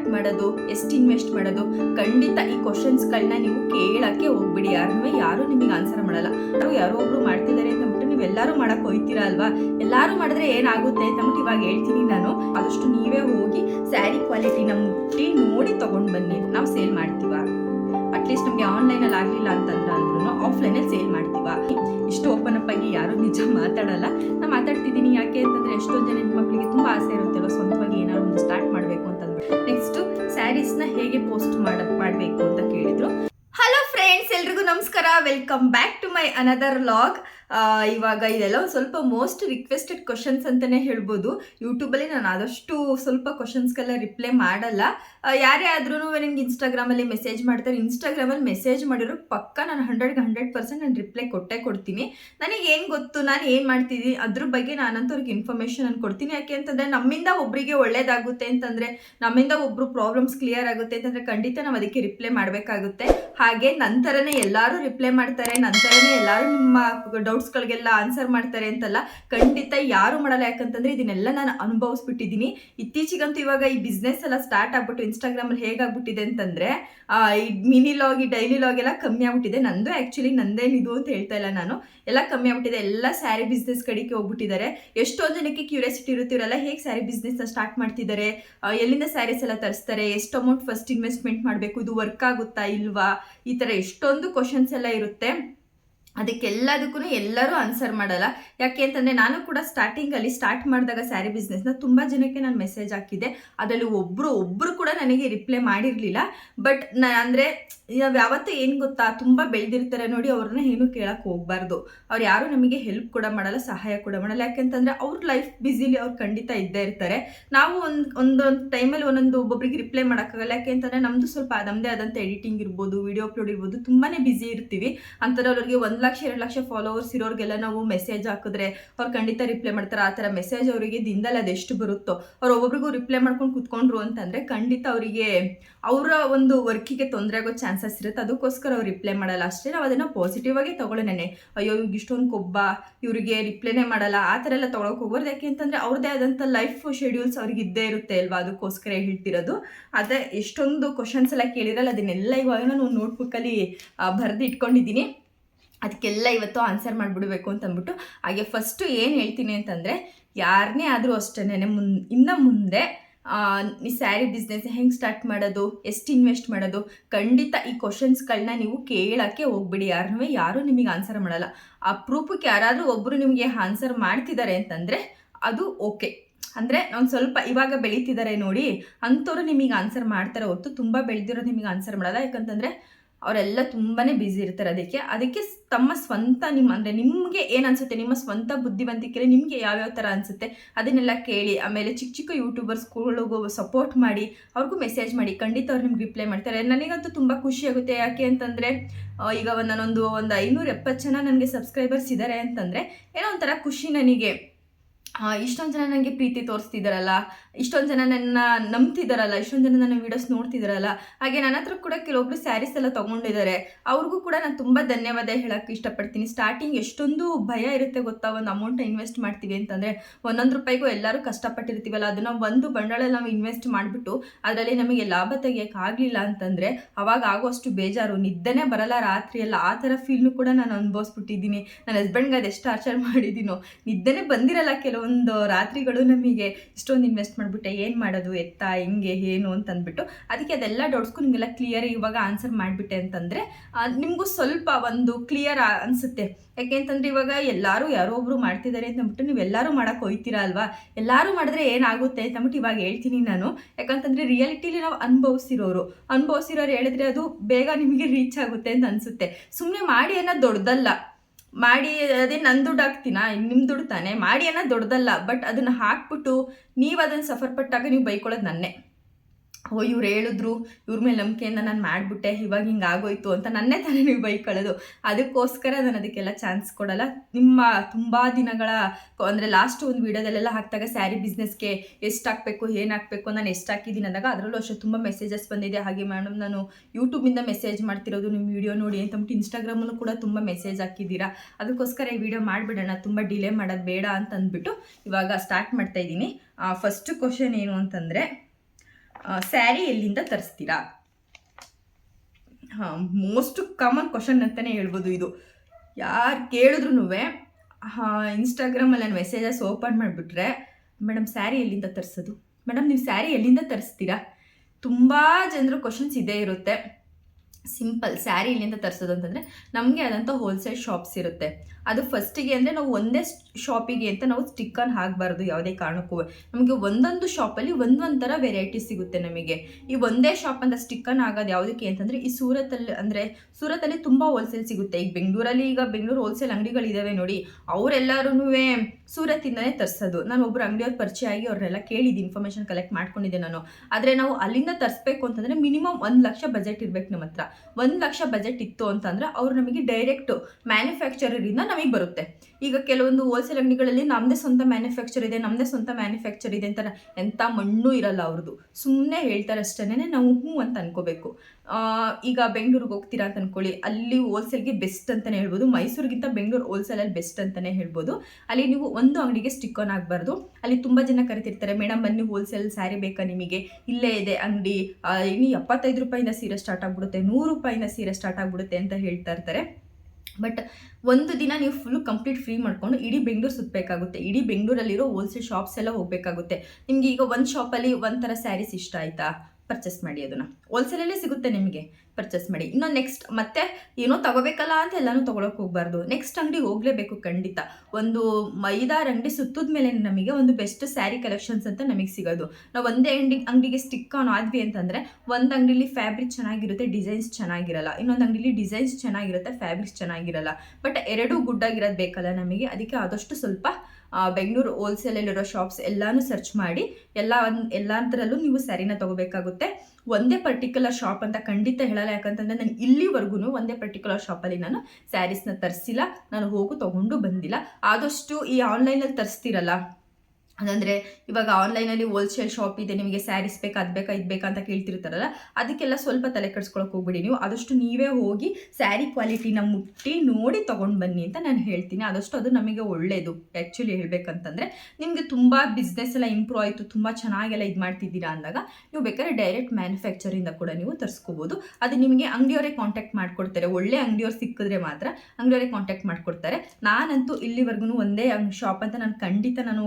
Start ಮಾಡೋದು ಎಷ್ಟು invest ಮಾಡೋದು, ಖಂಡಿತ ಈ ಕ್ವಶನ್ಸ್ಗಳನ್ನ ನೀವು ಕೇಳೋಕ್ಕೆ ಹೋಗ್ಬಿಡಿ. ಯಾರನ್ನೂ ಯಾರು ನಿಮಗೆ ಆನ್ಸರ್ ಮಾಡಲ್ಲ. ನಾವು ಯಾರೋ ಒಬ್ರು ಮಾಡ್ತಿದ್ದಾರೆ ಅಂತ ಅಂದ್ಬಿಟ್ಟು ನೀವು ಎಲ್ಲರೂ ಮಾಡಕ್ ಹೋಗ್ತೀರಾ ಅಲ್ವಾ? ಎಲ್ಲರೂ ಮಾಡಿದ್ರೆ ಏನಾಗುತ್ತೆ ಅಂತ ಅಂದ್ಬಿಟ್ಟು ಇವಾಗ ಹೇಳ್ತೀನಿ ನಾನು. ಆದಷ್ಟು ನೀವೇ ಹೋಗಿ ಸ್ಯಾರಿ ಕ್ವಾಲಿಟಿನ ಮುಟ್ಟಿ ನೋಡಿ ತೊಗೊಂಡು ಬನ್ನಿ. ನಾವು ಸೇಲ್ ಮಾಡ್ತೀವ. ಅಟ್ಲೀಸ್ಟ್ ನಮಗೆ ಆನ್ಲೈನಲ್ಲಿ ಆಗಲಿಲ್ಲ ಅಂತಂದ್ರೆ ಅಂದ್ರೂ ಆಫ್ಲೈನಲ್ಲಿ ಸೇಲ್ ಮಾಡ್ತೀವ. ಇಷ್ಟು ಓಪನ್ ಅಪ್ ಆಗಿ ಯಾರು ನಿಜ ಮಾತಾಡಲ್ಲ. ನಾನು ಮಾತಾಡ್ತಿದ್ದೀನಿ ಯಾಕೆ ಅಂತಂದ್ರೆ ಎಷ್ಟೊಂದು ಜನ ಹೆಣ್ಮಕ್ಳಿಗೆ ತುಂಬ ಆಸೆ ಇರುತ್ತಲ್ಲ ಸ್ವಂತವಾಗಿ ಏನಾದ್ರು ಒಂದು ಸ್ಟಾರ್ಟ್ ಅಂತಂದ್ಬಿಟ್ಟು ನೆಕ್ಸ್ಟ್ ಸ್ಯಾರೀಸ್ನ ಹೇಗೆ ಪೋಸ್ಟ್ ಮಾಡ ಮಾಡಬೇಕು ಅಂತ ಕೇಳಿದ್ರು. ಹಲೋ ಫ್ರೆಂಡ್ಸ್ ಎಲ್ರಿಗೂ ನಮಸ್ಕಾರ. Welcome back to my another vlog ಇವಾಗ ಇದೆಲ್ಲ ಒಂದು ಸ್ವಲ್ಪ ಮೋಸ್ಟ್ ರಿಕ್ವೆಸ್ಟೆಡ್ ಕ್ವಶನ್ಸ್ ಅಂತಲೇ ಹೇಳ್ಬೋದು. ಯೂಟ್ಯೂಬಲ್ಲಿ ನಾನು ಆದಷ್ಟು ಸ್ವಲ್ಪ ಕ್ವಶನ್ಸ್ಗೆಲ್ಲ ರಿಪ್ಲೈ ಮಾಡಲ್ಲ. ಯಾರೇ ಆದ್ರೂ ನನಗೆ ಇನ್ಸ್ಟಾಗ್ರಾಮಲ್ಲಿ ಮೆಸೇಜ್ ಮಾಡ್ತಾರೆ ಇನ್ಸ್ಟಾಗ್ರಾಮಲ್ಲಿ ಮೆಸೇಜ್ ಮಾಡಿರೋ ಪಕ್ಕ ನಾನು ಹಂಡ್ರೆಡ್ಗೆ ಹಂಡ್ರೆಡ್ ಪರ್ಸೆಂಟ್ ನಾನು ರಿಪ್ಲೈ ಕೊಟ್ಟೇ ಕೊಡ್ತೀನಿ. ನನಗೆ ಏನು ಗೊತ್ತು, ನಾನು ಏನು ಮಾಡ್ತಿದ್ದೀನಿ, ಅದ್ರ ಬಗ್ಗೆ ನಾನಂತೂ ಅವ್ರಿಗೆ ಇನ್ಫಾರ್ಮೇಷನ್ ನಾನು ಕೊಡ್ತೀನಿ. ಯಾಕೆ ಅಂತಂದರೆ ನಮ್ಮಿಂದ ಒಬ್ಬರಿಗೆ ಒಳ್ಳೇದಾಗುತ್ತೆ ಅಂತಂದರೆ, ನಮ್ಮಿಂದ ಒಬ್ಬರು ಪ್ರಾಬ್ಲಮ್ಸ್ ಕ್ಲಿಯರ್ ಆಗುತ್ತೆ ಅಂತಂದರೆ ಖಂಡಿತ ನಾವು ಅದಕ್ಕೆ ರಿಪ್ಲೈ ಮಾಡಬೇಕಾಗುತ್ತೆ. ಹಾಗೆ ನಂತರನೇ ಎಲ್ಲರೂ ರಿಪ್ಲೈ ಮಾಡ್ತಾರೆ, ನಂತರನೇ ಎಲ್ಲರೂ ನಿಮ್ಮ ಡೌಟ್ಸ್ಗಳಿಗೆಲ್ಲ ಆನ್ಸರ್ ಮಾಡ್ತಾರೆ ಅಂತಲ್ಲ, ಖಂಡಿತ ಯಾರು ಮಾಡಲ್ಲ. ಯಾಕಂತಂದ್ರೆ ಇದನ್ನೆಲ್ಲ ನಾನು ಅನುಭವಿಸ್ಬಿಟ್ಟಿದ್ದೀನಿ. ಇತ್ತೀಚೆಗಂತೂ ಇವಾಗ ಈ ಬಿಸ್ನೆಸ್ ಎಲ್ಲ ಸ್ಟಾರ್ಟ್ ಆಗ್ಬಿಟ್ಟು ಇನ್ಸ್ಟಾಗ್ರಾಮಲ್ಲಿ ಹೇಗಾಗ್ಬಿಟ್ಟಿದೆ ಅಂತಂದ್ರೆ ಈ ಮಿನಿ ಲಾಗಿ ಡೈಲಿ ಲಾಗ್ ಎಲ್ಲ ಕಮ್ಮಿ ಆಗ್ಬಿಟ್ಟಿದೆ. ನಂದು ಆ್ಯಕ್ಚುಲಿ ನಂದೇನಿದು ಅಂತ ಹೇಳ್ತಾ ಇಲ್ಲ ನಾನು. ಎಲ್ಲ ಕಮ್ಮಿ ಆಗ್ಬಿಟ್ಟಿದೆ. ಎಲ್ಲ ಸ್ಯಾರಿ ಬಿಸ್ನೆಸ್ ಕಡೆಗೆ ಹೋಗ್ಬಿಟ್ಟಿದ್ದಾರೆ. ಎಷ್ಟೊಂದು ಜನಕ್ಕೆ ಕ್ಯೂರಿಯಾಸಿಟಿ ಇರುತ್ತೆ ಇವರೆಲ್ಲ ಹೇಗೆ ಸ್ಯಾರಿ ಬಿಸ್ನೆಸ್ನ ಸ್ಟಾರ್ಟ್ ಮಾಡ್ತಿದ್ದಾರೆ? ಎಲ್ಲಿಂದ ಸ್ಯಾರೀಸ್ ಎಲ್ಲ ತರಿಸ್ತಾರೆ? ಎಷ್ಟು ಅಮೌಂಟ್ ಫಸ್ಟ್ ಇನ್ವೆಸ್ಟ್ಮೆಂಟ್ ಮಾಡಬೇಕು? ಇದು ವರ್ಕ್ ಆಗುತ್ತಾ ಇಲ್ವಾ? ಈ ಥರ ಎಷ್ಟೊಂದು ಕ್ವಶನ್ಸ್ ಎಲ್ಲ ಇರುತ್ತೆ. ಅದಕ್ಕೆಲ್ಲದಕ್ಕೂ ಎಲ್ಲರೂ ಆನ್ಸರ್ ಮಾಡಲ್ಲ. ಯಾಕೆ ಅಂತಂದರೆ ನಾನು ಕೂಡ ಸ್ಟಾರ್ಟಿಂಗಲ್ಲಿ ಸ್ಟಾರ್ಟ್ ಮಾಡಿದಾಗ ಸ್ಯಾರಿ ಬಿಸ್ನೆಸ್ನ ತುಂಬ ಜನಕ್ಕೆ ನಾನು ಮೆಸೇಜ್ ಹಾಕಿದ್ದೆ. ಅದರಲ್ಲಿ ಒಬ್ಬರು ಒಬ್ಬರು ಕೂಡ ನನಗೆ ರಿಪ್ಲೈ ಮಾಡಿರಲಿಲ್ಲ. ಬಟ್ ನಾ ಅಂದರೆ ಯಾವತ್ತೂ ಏನು ಗೊತ್ತಾ, ತುಂಬ ಬೆಳೆದಿರ್ತಾರೆ ನೋಡಿ, ಅವ್ರನ್ನ ಏನು ಕೇಳಕ್ಕೆ ಹೋಗ್ಬಾರ್ದು. ಅವ್ರು ಯಾರು ನಮಗೆ ಹೆಲ್ಪ್ ಕೂಡ ಮಾಡಲ್ಲ, ಸಹಾಯ ಕೂಡ ಮಾಡಲ್ಲ. ಯಾಕೆಂತಂದರೆ ಅವ್ರ ಲೈಫ್ ಬ್ಯುಸಿಲಿ ಅವ್ರು ಖಂಡಿತ ಇದ್ದೇ ಇರ್ತಾರೆ. ನಾವು ಒಂದು ಒಂದೊಂದು ಟೈಮಲ್ಲಿ ಒಂದೊಂದು ಒಬ್ಬೊಬ್ರಿಗೆ ರಿಪ್ಲೈ ಮಾಡೋಕ್ಕಾಗಲ್ಲ. ಯಾಕೆ ಅಂತಂದರೆ ನಮ್ಮದು ಸ್ವಲ್ಪ ನಮ್ಮದೇ ಆದಂಥ ಎಡಿಟಿಂಗ್ ಇರ್ಬೋದು ವಿಡಿಯೋ ಅಪ್ಲೋಡ್ ಇರ್ಬೋದು ತುಂಬಾ ಬ್ಯುಸಿ ಇರ್ತೀವಿ. ಅಂಥವ್ರಿಗೆ ಒಂದು ಲಕ್ಷ, ಎರಡು ಲಕ್ಷ ಫಾಲೋವರ್ಸ್ ಇರೋರಿಗೆಲ್ಲ ನಾವು ಮೆಸೇಜ್ ಹಾಕಿದ್ರೆ ಅವ್ರು ಖಂಡಿತ ರಿಪ್ಲೈ ಮಾಡ್ತಾರೆ. ಆ ಥರ ಮೆಸೇಜ್ ಅವರಿಗೆ ದಿನದಲ್ಲಿ ಅದೆಷ್ಟು ಬರುತ್ತೋ, ಅವ್ರು ಒಬ್ಬೊಬ್ರಿಗೂ ರಿಪ್ಲೈ ಮಾಡ್ಕೊಂಡು ಕುತ್ಕೊಂಡ್ರು ಅಂತಂದರೆ ಖಂಡಿತ ಅವರಿಗೆ ಅವರ ಒಂದು ವರ್ಕಿಗೆ ತೊಂದರೆ ಆಗೋ ಚಾನ್ಸಸ್ ಇರುತ್ತೆ. ಅದಕ್ಕೋಸ್ಕರ ಅವ್ರು ರಿಪ್ಲೈ ಮಾಡಲ್ಲ. ಅಷ್ಟೇ ನಾವು ಅದನ್ನು ಪಾಸಿಟಿವ್ ಆಗಿ ತೊಗೊಳ್ಳೋಣ ಅಯ್ಯೋ, ಇವ್ಗೆ ಇಷ್ಟೊಂದು ಕೊಬ್ಬ, ಇವರಿಗೆ ರಿಪ್ಲೈನೇ ಮಾಡಲ್ಲ. ಆ ಥರ ಎಲ್ಲ ತೊಗೊಳಕ್ಕೆ ಹೋಗ್ಬಾರ್ದು. ಯಾಕೆ ಅಂತಂದರೆ ಅವ್ರದ್ದೇ ಆದಂಥ ಲೈಫ್ ಶೆಡ್ಯೂಲ್ಸ್ ಅವ್ರಿಗೆ ಇದ್ದೇ ಇರುತ್ತೆ ಅಲ್ವಾ? ಅದಕ್ಕೋಸ್ಕರ ಹೇಳ್ತಿರೋದು. ಅದೇ ಎಷ್ಟೊಂದು ಕ್ವಶನ್ಸ್ ಎಲ್ಲ ಕೇಳಿರಲ್ಲ ಅದನ್ನೆಲ್ಲ ಇವಾಗ ನಾನು ನೋಟ್ಬುಕ್ಕಲ್ಲಿ ಬರೆದು ಇಟ್ಕೊಂಡಿದ್ದೀನಿ ಅದಕ್ಕೆಲ್ಲ ಇವತ್ತು ಆನ್ಸರ್ ಮಾಡಿಬಿಡಬೇಕು ಅಂತ ಅಂದ್ಬಿಟ್ಟು, ಹಾಗೆ ಫಸ್ಟು ಏನು ಹೇಳ್ತೀನಿ ಅಂತಂದರೆ ಯಾರನ್ನೇ ಆದರೂ ಅಷ್ಟೇ ಮುನ್ ಇನ್ನು ಮುಂದೆ ಈ ಸ್ಯಾರಿ ಬಿಸ್ನೆಸ್ ಹೆಂಗೆ ಸ್ಟಾರ್ಟ್ ಮಾಡೋದು, ಎಷ್ಟು ಇನ್ವೆಸ್ಟ್ ಮಾಡೋದು, ಖಂಡಿತ ಈ ಕ್ವಶನ್ಸ್ಗಳನ್ನ ನೀವು ಕೇಳೋಕ್ಕೆ ಹೋಗ್ಬಿಡಿ. ಯಾರನ್ನೂ ಯಾರೂ ನಿಮಗೆ ಆನ್ಸರ್ ಮಾಡಲ್ಲ. ಆ ಪ್ರೂಫಕ್ಕೆ ಯಾರಾದರೂ ಒಬ್ಬರು ನಿಮಗೆ ಆನ್ಸರ್ ಮಾಡ್ತಿದ್ದಾರೆ ಅಂತಂದರೆ, ಅದು ಓಕೆ ಅಂದರೆ ಒಂದು ಸ್ವಲ್ಪ ಇವಾಗ ಬೆಳೀತಿದ್ದಾರೆ ನೋಡಿ, ಅಂಥವ್ರು ನಿಮಗೆ ಆನ್ಸರ್ ಮಾಡ್ತಾರೆ ಹೊತ್ತು ತುಂಬ ಬೆಳೆದಿರೋ ನಿಮಗೆ ಆನ್ಸರ್ ಮಾಡಲ್ಲ. ಯಾಕಂತಂದರೆ ಅವರೆಲ್ಲ ತುಂಬಾ ಬ್ಯುಸಿ ಇರ್ತಾರೆ ಅದಕ್ಕೆ. ಅದಕ್ಕೆ ತಮ್ಮ ಸ್ವಂತ ನಿಮ್ಮ, ಅಂದರೆ ನಿಮಗೆ ಏನು ಅನಿಸುತ್ತೆ? ನಿಮ್ಮ ಸ್ವಂತ ಬುದ್ಧಿವಂತಿಕೆಯಲ್ಲಿ ನಿಮಗೆ ಯಾವ್ಯಾವ ಥರ ಅನಿಸುತ್ತೆ? ಅದನ್ನೆಲ್ಲ ಕೇಳಿ, ಆಮೇಲೆ ಚಿಕ್ಕ ಚಿಕ್ಕ ಯೂಟ್ಯೂಬರ್ಸ್ಗಳಿಗೂ ಸಪೋರ್ಟ್ ಮಾಡಿ, ಅವ್ರಿಗೂ ಮೆಸೇಜ್ ಮಾಡಿ, ಖಂಡಿತ ಅವ್ರು ನಿಮ್ಗೆ ರಿಪ್ಲೈ ಮಾಡ್ತಾರೆ. ನನಗಂತೂ ತುಂಬ ಖುಷಿ ಆಗುತ್ತೆ. ಯಾಕೆ ಅಂತಂದರೆ ಈಗ ಒಂದು ನಾನೊಂದು ಒಂದು ಐನೂರ ಎಪ್ಪತ್ತು ಜನ ನನಗೆ ಸಬ್ಸ್ಕ್ರೈಬರ್ಸ್ ಇದ್ದಾರೆ ಅಂತಂದರೆ, ಏನೋ ಒಂಥರ ಖುಷಿ ನನಗೆ. ಇಷ್ಟೊಂದು ಜನ ನನಗೆ ಪ್ರೀತಿ ತೋರಿಸ್ತಿದ್ದಾರಲ್ಲ ಇಷ್ಟೊಂದು ಜನ ನನ್ನ ನಂಬ್ತಿದ್ದಾರಲ್ಲ ಇಷ್ಟೊಂದು ಜನ ನನ್ನ ವೀಡಿಯೋಸ್ ನೋಡ್ತಿದ್ದಾರಲ್ಲ ಹಾಗೆ ನನ್ನ ಹತ್ರ ಕೂಡ ಕೆಲವೊಬ್ರು ಸ್ಯಾರೀಸ್ ಎಲ್ಲ ತೊಗೊಂಡಿದ್ದಾರೆ ಅವ್ರಿಗೂ ಕೂಡ ನಾನು ತುಂಬ ಧನ್ಯವಾದ ಹೇಳೋಕ್ಕೆ ಇಷ್ಟಪಡ್ತೀನಿ. ಸ್ಟಾರ್ಟಿಂಗ್ ಎಷ್ಟೊಂದು ಭಯ ಇರುತ್ತೆ ಗೊತ್ತಾ? ಒಂದು ಅಮೌಂಟ್ ಇನ್ವೆಸ್ಟ್ ಮಾಡ್ತೀವಿ ಅಂತಂದರೆ ಒಂದೊಂದು ರೂಪಾಯಿಗೂ ಎಲ್ಲರೂ ಕಷ್ಟಪಟ್ಟಿರ್ತೀವಲ್ಲ, ಅದನ್ನು ಒಂದು ಬಂಡವಾಳ ನಾವು ಇನ್ವೆಸ್ಟ್ ಮಾಡಿಬಿಟ್ಟು ಅದರಲ್ಲಿ ನಮಗೆ ಲಾಭ ತೆಗಿಯೋಕ್ಕಾಗಲಿಲ್ಲ ಅಂತಂದರೆ ಅವಾಗ ಆಗೋಷ್ಟು ಬೇಜಾರು. ನಿದ್ದೆನೇ ಬರಲ್ಲ ರಾತ್ರಿ ಎಲ್ಲ. ಆ ಥರ ಫೀಲ್ನು ಕೂಡ ನಾನು ಅನುಭವಿಸ್ಬಿಟ್ಟಿದ್ದೀನಿ. ನನ್ನ ಹಸ್ಬೆಂಡ್ಗೆ ಅದೆಷ್ಟು ಟಾರ್ಚರ್ ಮಾಡಿದ್ದೀನೋ ನಿದ್ದೆನೇ ಬಂದಿರಲ್ಲ ಕೆಲವೊಂದು ರಾತ್ರಿಗಳು ನಮಗೆ ಇಷ್ಟೊಂದು ಇನ್ವೆಸ್ಟ್ ಮಾಡಿಬಿಟ್ಟೆ, ಏನು ಮಾಡೋದು, ಎತ್ತ, ಹೆಂಗೆ, ಏನು ಅಂತ ಅಂದ್ಬಿಟ್ಟು ಅದಕ್ಕೆ ಅದೆಲ್ಲ ಡೌಟ್ಸ್ಗೂ ನಿಮಗೆಲ್ಲ ಕ್ಲಿಯರ್ ಇವಾಗ ಆನ್ಸರ್ ಮಾಡಿಬಿಟ್ಟೆ ಅಂತಂದರೆ ನಿಮಗೂ ಸ್ವಲ್ಪ ಒಂದು ಕ್ಲಿಯರ್ ಅನಿಸುತ್ತೆ. ಯಾಕೆ ಅಂತಂದರೆ ಇವಾಗ ಎಲ್ಲರೂ ಯಾರೋ ಒಬ್ರು ಮಾಡ್ತಿದ್ದಾರೆ ಅಂತ ಅಂದ್ಬಿಟ್ಟು ನೀವು ಎಲ್ಲರೂ ಮಾಡೋಕೆ ಹೋಯ್ತೀರಾ ಅಲ್ವಾ? ಎಲ್ಲರೂ ಮಾಡಿದ್ರೆ ಏನಾಗುತ್ತೆ ಅಂತ ಅಂದ್ಬಿಟ್ಟು ಇವಾಗ ಹೇಳ್ತೀನಿ ನಾನು. ಯಾಕಂತಂದರೆ ರಿಯಾಲಿಟಿಲಿ ನಾವು ಅನುಭವಿಸಿರೋರು. ಅನುಭವಿಸಿರೋರು ಹೇಳಿದ್ರೆ ಅದು ಬೇಗ ನಿಮಗೆ ರೀಚ್ ಆಗುತ್ತೆ ಅಂತ ಅನಿಸುತ್ತೆ. ಸುಮ್ಮನೆ ಮಾಡಿ ಅನ್ನೋದು ದೊಡ್ಡದಲ್ಲ. ಮಾಡಿ, ಅದೇ ನನ್ನ ದುಡ್ಡು ಹಾಕ್ತೀನಾ? ನಿಮ್ಮ ದುಡ್ಡು ತಾನೆ. ಮಾಡಿ ಅನ್ನೋ ದೊಡ್ಡದಲ್ಲ, ಬಟ್ ಅದನ್ನು ಹಾಕ್ಬಿಟ್ಟು ನೀವು ಅದನ್ನು ಸಫರ್ ಪಟ್ಟಾಗ ನೀವು ಬೈಕೊಳ್ಳೋದು ನನ್ನೇ. ಓ, ಇವ್ರು ಹೇಳಿದ್ರು, ಇವ್ರ ಮೇಲೆ ನಂಬಿಕೆಯಿಂದ ನಾನು ಮಾಡಿಬಿಟ್ಟೆ, ಇವಾಗ ಹಿಂಗೆ ಆಗೋಯ್ತು ಅಂತ ನನ್ನೇ ತಾನೇ ನೀವು ಬೈಕೊಳ್ಳೋದು ಅದಕ್ಕೋಸ್ಕರ ನಾನು ಅದಕ್ಕೆಲ್ಲ ಚಾನ್ಸ್ ಕೊಡಲ್ಲ. ನಿಮ್ಮ ತುಂಬ ದಿನಗಳ, ಅಂದರೆ ಲಾಸ್ಟ್ ಒಂದು ವೀಡಿಯೋದಲ್ಲೆಲ್ಲ ಹಾಕಿದಾಗ ಸ್ಯಾರಿ ಬಿಸ್ನೆಸ್ಗೆ ಎಷ್ಟು ಹಾಕಬೇಕು ಏನು ಹಾಕಬೇಕು ನಾನು ಎಷ್ಟು ಹಾಕಿದ್ದೀನಿ ಅಂದಾಗ ಅದರಲ್ಲೂ ಅಷ್ಟೇ ತುಂಬ ಮೆಸೇಜಸ್ ಬಂದಿದೆ. ಹಾಗೆ ಮೇಡಮ್ ನಾನು ಯೂಟ್ಯೂಬಿಂದ ಮೆಸೇಜ್ ಮಾಡ್ತಿರೋದು ನಿಮ್ಮ ವೀಡಿಯೋ ನೋಡಿ ಅಂತಂದ್ಬಿಟ್ಟು ಇನ್ಸ್ಟಾಗ್ರಾಮಲ್ಲೂ ಕೂಡ ತುಂಬ ಮೆಸೇಜ್ ಹಾಕಿದ್ದೀರಾ. ಅದಕ್ಕೋಸ್ಕರ ಈ ವಿಡಿಯೋ ಮಾಡಿಬಿಡೋಣ, ತುಂಬ ಡಿಲೇ ಮಾಡೋದು ಬೇಡ ಅಂತ ಅಂದ್ಬಿಟ್ಟು ಇವಾಗ ಸ್ಟಾರ್ಟ್ ಮಾಡ್ತಾ ಇದ್ದೀನಿ. ಫಸ್ಟ್ ಕ್ವಶನ್ ಏನು ಅಂತಂದರೆ ಸ್ಯಾರಿ ಎಲ್ಲಿಂದ ತರಿಸ್ತೀರಾ? ಹಾಂ ಮೋಸ್ಟ್ ಕಾಮನ್ ಕ್ವಶನ್ ಅಂತಲೇ ಹೇಳ್ಬೋದು ಇದು. ಯಾರು ಕೇಳಿದ್ರು ಹಾಂ ಇನ್ಸ್ಟಾಗ್ರಾಮಲ್ಲಿ ನಾನು ಮೆಸೇಜಸ್ ಓಪನ್ ಮಾಡಿಬಿಟ್ರೆ ಮೇಡಮ್ ಸ್ಯಾರಿ ಎಲ್ಲಿಂದ ತರಿಸೋದು? ಮೇಡಮ್ ನೀವು ಸ್ಯಾರಿ ಎಲ್ಲಿಂದ ತರಿಸ್ತೀರಾ? ತುಂಬ ಜನರು ಕ್ವಶನ್ಸ್ ಇದೇ ಇರುತ್ತೆ. ಸಿಂಪಲ್ ಸ್ಯಾರಿ ಎಲ್ಲಿಂದ ತರಿಸೋದು ಅಂತಂದರೆ, ನಮಗೆ ಆದಂಥ ಹೋಲ್ಸೇಲ್ ಶಾಪ್ಸ್ ಇರುತ್ತೆ. ಅದು ಫಸ್ಟಿಗೆ ಅಂದರೆ ನಾವು ಒಂದೇ ಶಾಪಿಗೆ ಅಂತ ನಾವು ಸ್ಟಿಕ್ಕನ್ನು ಹಾಕಬಾರ್ದು ಯಾವುದೇ ಕಾರಣಕ್ಕೂ. ನಮಗೆ ಒಂದೊಂದು ಶಾಪಲ್ಲಿ ಒಂದೊಂದು ಥರ ವೆರೈಟಿ ಸಿಗುತ್ತೆ ನಮಗೆ. ಈ ಒಂದೇ ಶಾಪ್ ಅಂತ ಸ್ಟಿಕ್ಕನ್ ಆಗೋದು ಯಾವುದಕ್ಕೆ ಅಂತಂದರೆ ಈ ಸೂರತಲ್ಲಿ ಅಂದರೆ ಸೂರತಲ್ಲಿ ತುಂಬ ಹೋಲ್ಸೇಲ್ ಸಿಗುತ್ತೆ. ಈಗ ಬೆಂಗಳೂರಲ್ಲಿ ಈಗ ಬೆಂಗಳೂರು ಹೋಲ್ಸೇಲ್ ಅಂಗಡಿಗಳಿದ್ದಾವೆ ನೋಡಿ ಅವರೆಲ್ಲರೂ ಸೂರತ್ತಿಂದನೇ ತರಿಸೋದು. ನಾನು ಒಬ್ಬರು ಅಂಗಡಿಯವ್ರ ಪರಿಚಯ ಆಗಿ ಅವ್ರನ್ನೆಲ್ಲ ಕೇಳಿದ್ದು ಇನ್ಫಾರ್ಮೇಷನ್ ಕಲೆಕ್ಟ್ ಮಾಡ್ಕೊಂಡಿದ್ದೆ ನಾನು. ಆದರೆ ನಾವು ಅಲ್ಲಿಂದ ತರಿಸ್ಬೇಕು ಅಂತಂದರೆ ಮಿನಿಮಮ್ ಒಂದು ಲಕ್ಷ ಬಜೆಟ್ ಇರಬೇಕು ನಮ್ಮ ಹತ್ರ ಒಂದು ಲಕ್ಷ ಬಜೆಟ್ ಇತ್ತು ಅಂತಂದರೆ ಅವ್ರು ನಮಗೆ ಡೈರೆಕ್ಟು ಮ್ಯಾನುಫ್ಯಾಕ್ಚರರಿಂದ ನಮಗೆ ಬರುತ್ತೆ. ಈಗ ಕೆಲವೊಂದು ಹೋಲ್ಸೇಲ್ ಅಂಗಡಿಗಳಲ್ಲಿ ನಮ್ಮದೇ ಸ್ವಂತ ಮ್ಯಾನುಫ್ಯಾಕ್ಚರ್ ಇದೆ ನಮ್ಮದೇ ಸ್ವಂತ ಮ್ಯಾನುಫ್ಯಾಕ್ಚರ್ ಇದೆ ಅಂತ ಎಂಥ ಮಣ್ಣು ಇರಲ್ಲ ಅವ್ರದ್ದು ಸುಮ್ಮನೆ ಹೇಳ್ತಾರೆ ಅಷ್ಟೇ ನಾವು ಹ್ಞೂ ಅಂತ ಅನ್ಕೋಬೇಕು. ಈಗ ಬೆಂಗಳೂರಿಗೆ ಹೋಗ್ತೀರಾ ಅಂತ ಅನ್ಕೊಳ್ಳಿ. ಅಲ್ಲಿ ಹೋಲ್ಸೇಲ್ಗೆ ಬೆಸ್ಟ್ ಅಂತಲೇ ಹೇಳ್ಬೋದು. ಮೈಸೂರಿಗಿಂತ ಬೆಂಗಳೂರು ಹೋಲ್ಸೇಲಲ್ಲಿ ಬೆಸ್ಟ್ ಅಂತಲೇ ಹೇಳ್ಬೋದು. ಅಲ್ಲಿ ನೀವು ಒಂದು ಅಂಗಡಿಗೆ ಸ್ಟಿಕ್ ಆನ್ ಆಗಬಾರ್ದು. ಅಲ್ಲಿ ತುಂಬ ಜನ ಕರಿತಿರ್ತಾರೆ ಮೇಡಮ್ ಬನ್ನಿ ಹೋಲ್ಸೇಲ್ ಸ್ಯಾರಿ ಬೇಕಾ ನಿಮಗೆ? ಇಲ್ಲೇ ಇದೆ ಅಂಗಡಿ. ಇನ್ನು ಎಪ್ಪತ್ತೈದು ರೂಪಾಯಿಂದ ಸೀರೆ ಸ್ಟಾರ್ಟ್ ಆಗಿಬಿಡುತ್ತೆ, ನೂರು ರೂಪಾಯಿಂದ ಸೀರೆ ಸ್ಟಾರ್ಟ್ ಆಗಿಬಿಡುತ್ತೆ ಅಂತ ಹೇಳ್ತಾ ಇರ್ತಾರೆ. ಬಟ್ ಒಂದು ದಿನ ನೀವು ಫುಲ್ ಕಂಪ್ಲೀಟ್ ಫ್ರೀ ಮಾಡ್ಕೊಂಡು ಇಡೀ ಬೆಂಗಳೂರು ಸುತ್ತಬೇಕಾಗುತ್ತೆ ಇಡೀ ಬೆಂಗಳೂರಲ್ಲಿರೋ ಹೋಲ್ಸೇಲ್ ಶಾಪ್ಸ್ ಎಲ್ಲ ಹೋಗಬೇಕಾಗುತ್ತೆ. ನಿಮಗೆ ಈಗ ಒಂದು ಶಾಪಲ್ಲಿ ಒಂಥರ ಸ್ಯಾರೀಸ್ ಇಷ್ಟ ಆಯಿತಾ? ಪರ್ಚೇಸ್ ಮಾಡಿ ಅದನ್ನು. ಹೋಲ್ಸೇಲಲ್ಲೇ ಸಿಗುತ್ತೆ ನಿಮಗೆ. ಪರ್ಚೇಸ್ ಮಾಡಿ. ಇನ್ನು ನೆಕ್ಸ್ಟ್ ಮತ್ತೆ ಏನೋ ತಗೋಬೇಕಲ್ಲ ಅಂತ ಎಲ್ಲನೂ ತೊಗೊಳಕ್ಕೆ ಹೋಗಬಾರ್ದು. ನೆಕ್ಸ್ಟ್ ಅಂಗಡಿ ಹೋಗಲೇಬೇಕು ಖಂಡಿತ. ಒಂದು ಐದಾರು ಅಂಗಡಿ ಸುತ್ತದ ಮೇಲೆ ನಮಗೆ ಒಂದು ಬೆಸ್ಟ್ ಸ್ಯಾರಿ ಕಲೆಕ್ಷನ್ಸ್ ಅಂತ ನಮಗೆ ಸಿಗೋದು. ನಾವು ಒಂದೇ ಅಂಗಡಿ, ಅಂಗಡಿಗೆ ಸ್ಟಿಕ್ ಆನ್ ಆದ್ವಿ ಅಂತಂದರೆ ಒಂದು ಅಂಗಡಿಲಿ ಫ್ಯಾಬ್ರಿಕ್ ಚೆನ್ನಾಗಿರುತ್ತೆ ಡಿಸೈನ್ಸ್ ಚೆನ್ನಾಗಿರಲ್ಲ. ಇನ್ನೊಂದು ಅಂಗಡಿಲಿ ಡಿಸೈನ್ಸ್ ಚೆನ್ನಾಗಿರುತ್ತೆ ಫ್ಯಾಬ್ರಿಕ್ಸ್ ಚೆನ್ನಾಗಿರಲ್ಲ. ಬಟ್ ಎರಡೂ ಗುಡ್ಡಾಗಿರೋದು ಬೇಕಲ್ಲ ನಮಗೆ. ಅದಕ್ಕೆ ಆದಷ್ಟು ಸ್ವಲ್ಪ ಬೆಂಗಳೂರು ಹೋಲ್ಸೇಲಲ್ಲಿರೋ ಶಾಪ್ಸ್ ಎಲ್ಲಾನು ಸರ್ಚ್ ಮಾಡಿ, ಎಲ್ಲ ಒಂದು ಎಲ್ಲದರಲ್ಲೂ ನೀವು ಸ್ಯಾರಿನ ತೊಗೋಬೇಕಾಗುತ್ತೆ. ಒಂದೇ ಪರ್ಟಿಕ್ಯುಲರ್ ಶಾಪ್ ಅಂತ ಖಂಡಿತ ಹೇಳಲ್ಲ. ಯಾಕಂತಂದರೆ ನಾನು ಇಲ್ಲಿವರೆಗೂ ಒಂದೇ ಪರ್ಟಿಕ್ಯುಲರ್ ಶಾಪಲ್ಲಿ ನಾನು ಸ್ಯಾರೀಸ್ನ ತರಿಸಿಲ್ಲ. ನಾನು ಹೋಗು ತೊಗೊಂಡು ಬಂದಿಲ್ಲ. ಆದಷ್ಟು ಈ ಆನ್ಲೈನಲ್ಲಿ ತರಿಸ್ತಿರಲ್ಲ? ಅದಂದರೆ ಇವಾಗ ಆನ್ಲೈನಲ್ಲಿ ಹೋಲ್ಸೇಲ್ ಶಾಪ್ ಇದೆ, ನಿಮಗೆ ಸ್ಯಾರೀಸ್ ಬೇಕಾ, ಅದು ಬೇಕಾ, ಇದು ಬೇಕಾ ಅಂತ ಕೇಳ್ತಿರ್ತಾರಲ್ಲ, ಅದಕ್ಕೆಲ್ಲ ಸ್ವಲ್ಪ ತಲೆ ಕೆಡ್ಸ್ಕೊಳಕ್ಕೆ ಹೋಗ್ಬಿಡಿ ನೀವು. ಆದಷ್ಟು ನೀವೇ ಹೋಗಿ ಸ್ಯಾರಿ ಕ್ವಾಲಿಟಿನ ಮುಟ್ಟಿ ನೋಡಿ ತೊಗೊಂಡು ಬನ್ನಿ ಅಂತ ನಾನು ಹೇಳ್ತೀನಿ. ಆದಷ್ಟು ಅದು ನಮಗೆ ಒಳ್ಳೆಯದು ಆ್ಯಕ್ಚುಲಿ ಹೇಳ್ಬೇಕಂತಂದರೆ, ನಿಮಗೆ ತುಂಬ ಬಿಸ್ನೆಸ್ ಎಲ್ಲ ಇಂಪ್ರೂವ್ ಆಯಿತು, ತುಂಬ ಚೆನ್ನಾಗೆಲ್ಲ ಇದು ಮಾಡ್ತಿದ್ದೀರಾ ಅಂದಾಗ, ನೀವು ಬೇಕಾದ್ರೆ ಡೈರೆಕ್ಟ್ ಮ್ಯಾನುಫ್ಯಾಕ್ಚರಿಂದ ಕೂಡ ನೀವು ತರಿಸ್ಕೋಬೋದು. ಅದು ನಿಮಗೆ ಅಂಗಡಿಯವರೇ ಕಾಂಟ್ಯಾಕ್ಟ್ ಮಾಡಿಕೊಡ್ತಾರೆ. ಒಳ್ಳೆ ಅಂಗಡಿಯವ್ರು ಸಿಕ್ಕಿದ್ರೆ ಮಾತ್ರ ಅಂಗಡಿಯವರೇ ಕಾಂಟ್ಯಾಕ್ಟ್ ಮಾಡಿಕೊಡ್ತಾರೆ. ನಾನಂತೂ ಇಲ್ಲಿವರೆಗೂ ಒಂದೇ ಶಾಪ್ ಅಂತ ನಾನು ಖಂಡಿತ ನಾನು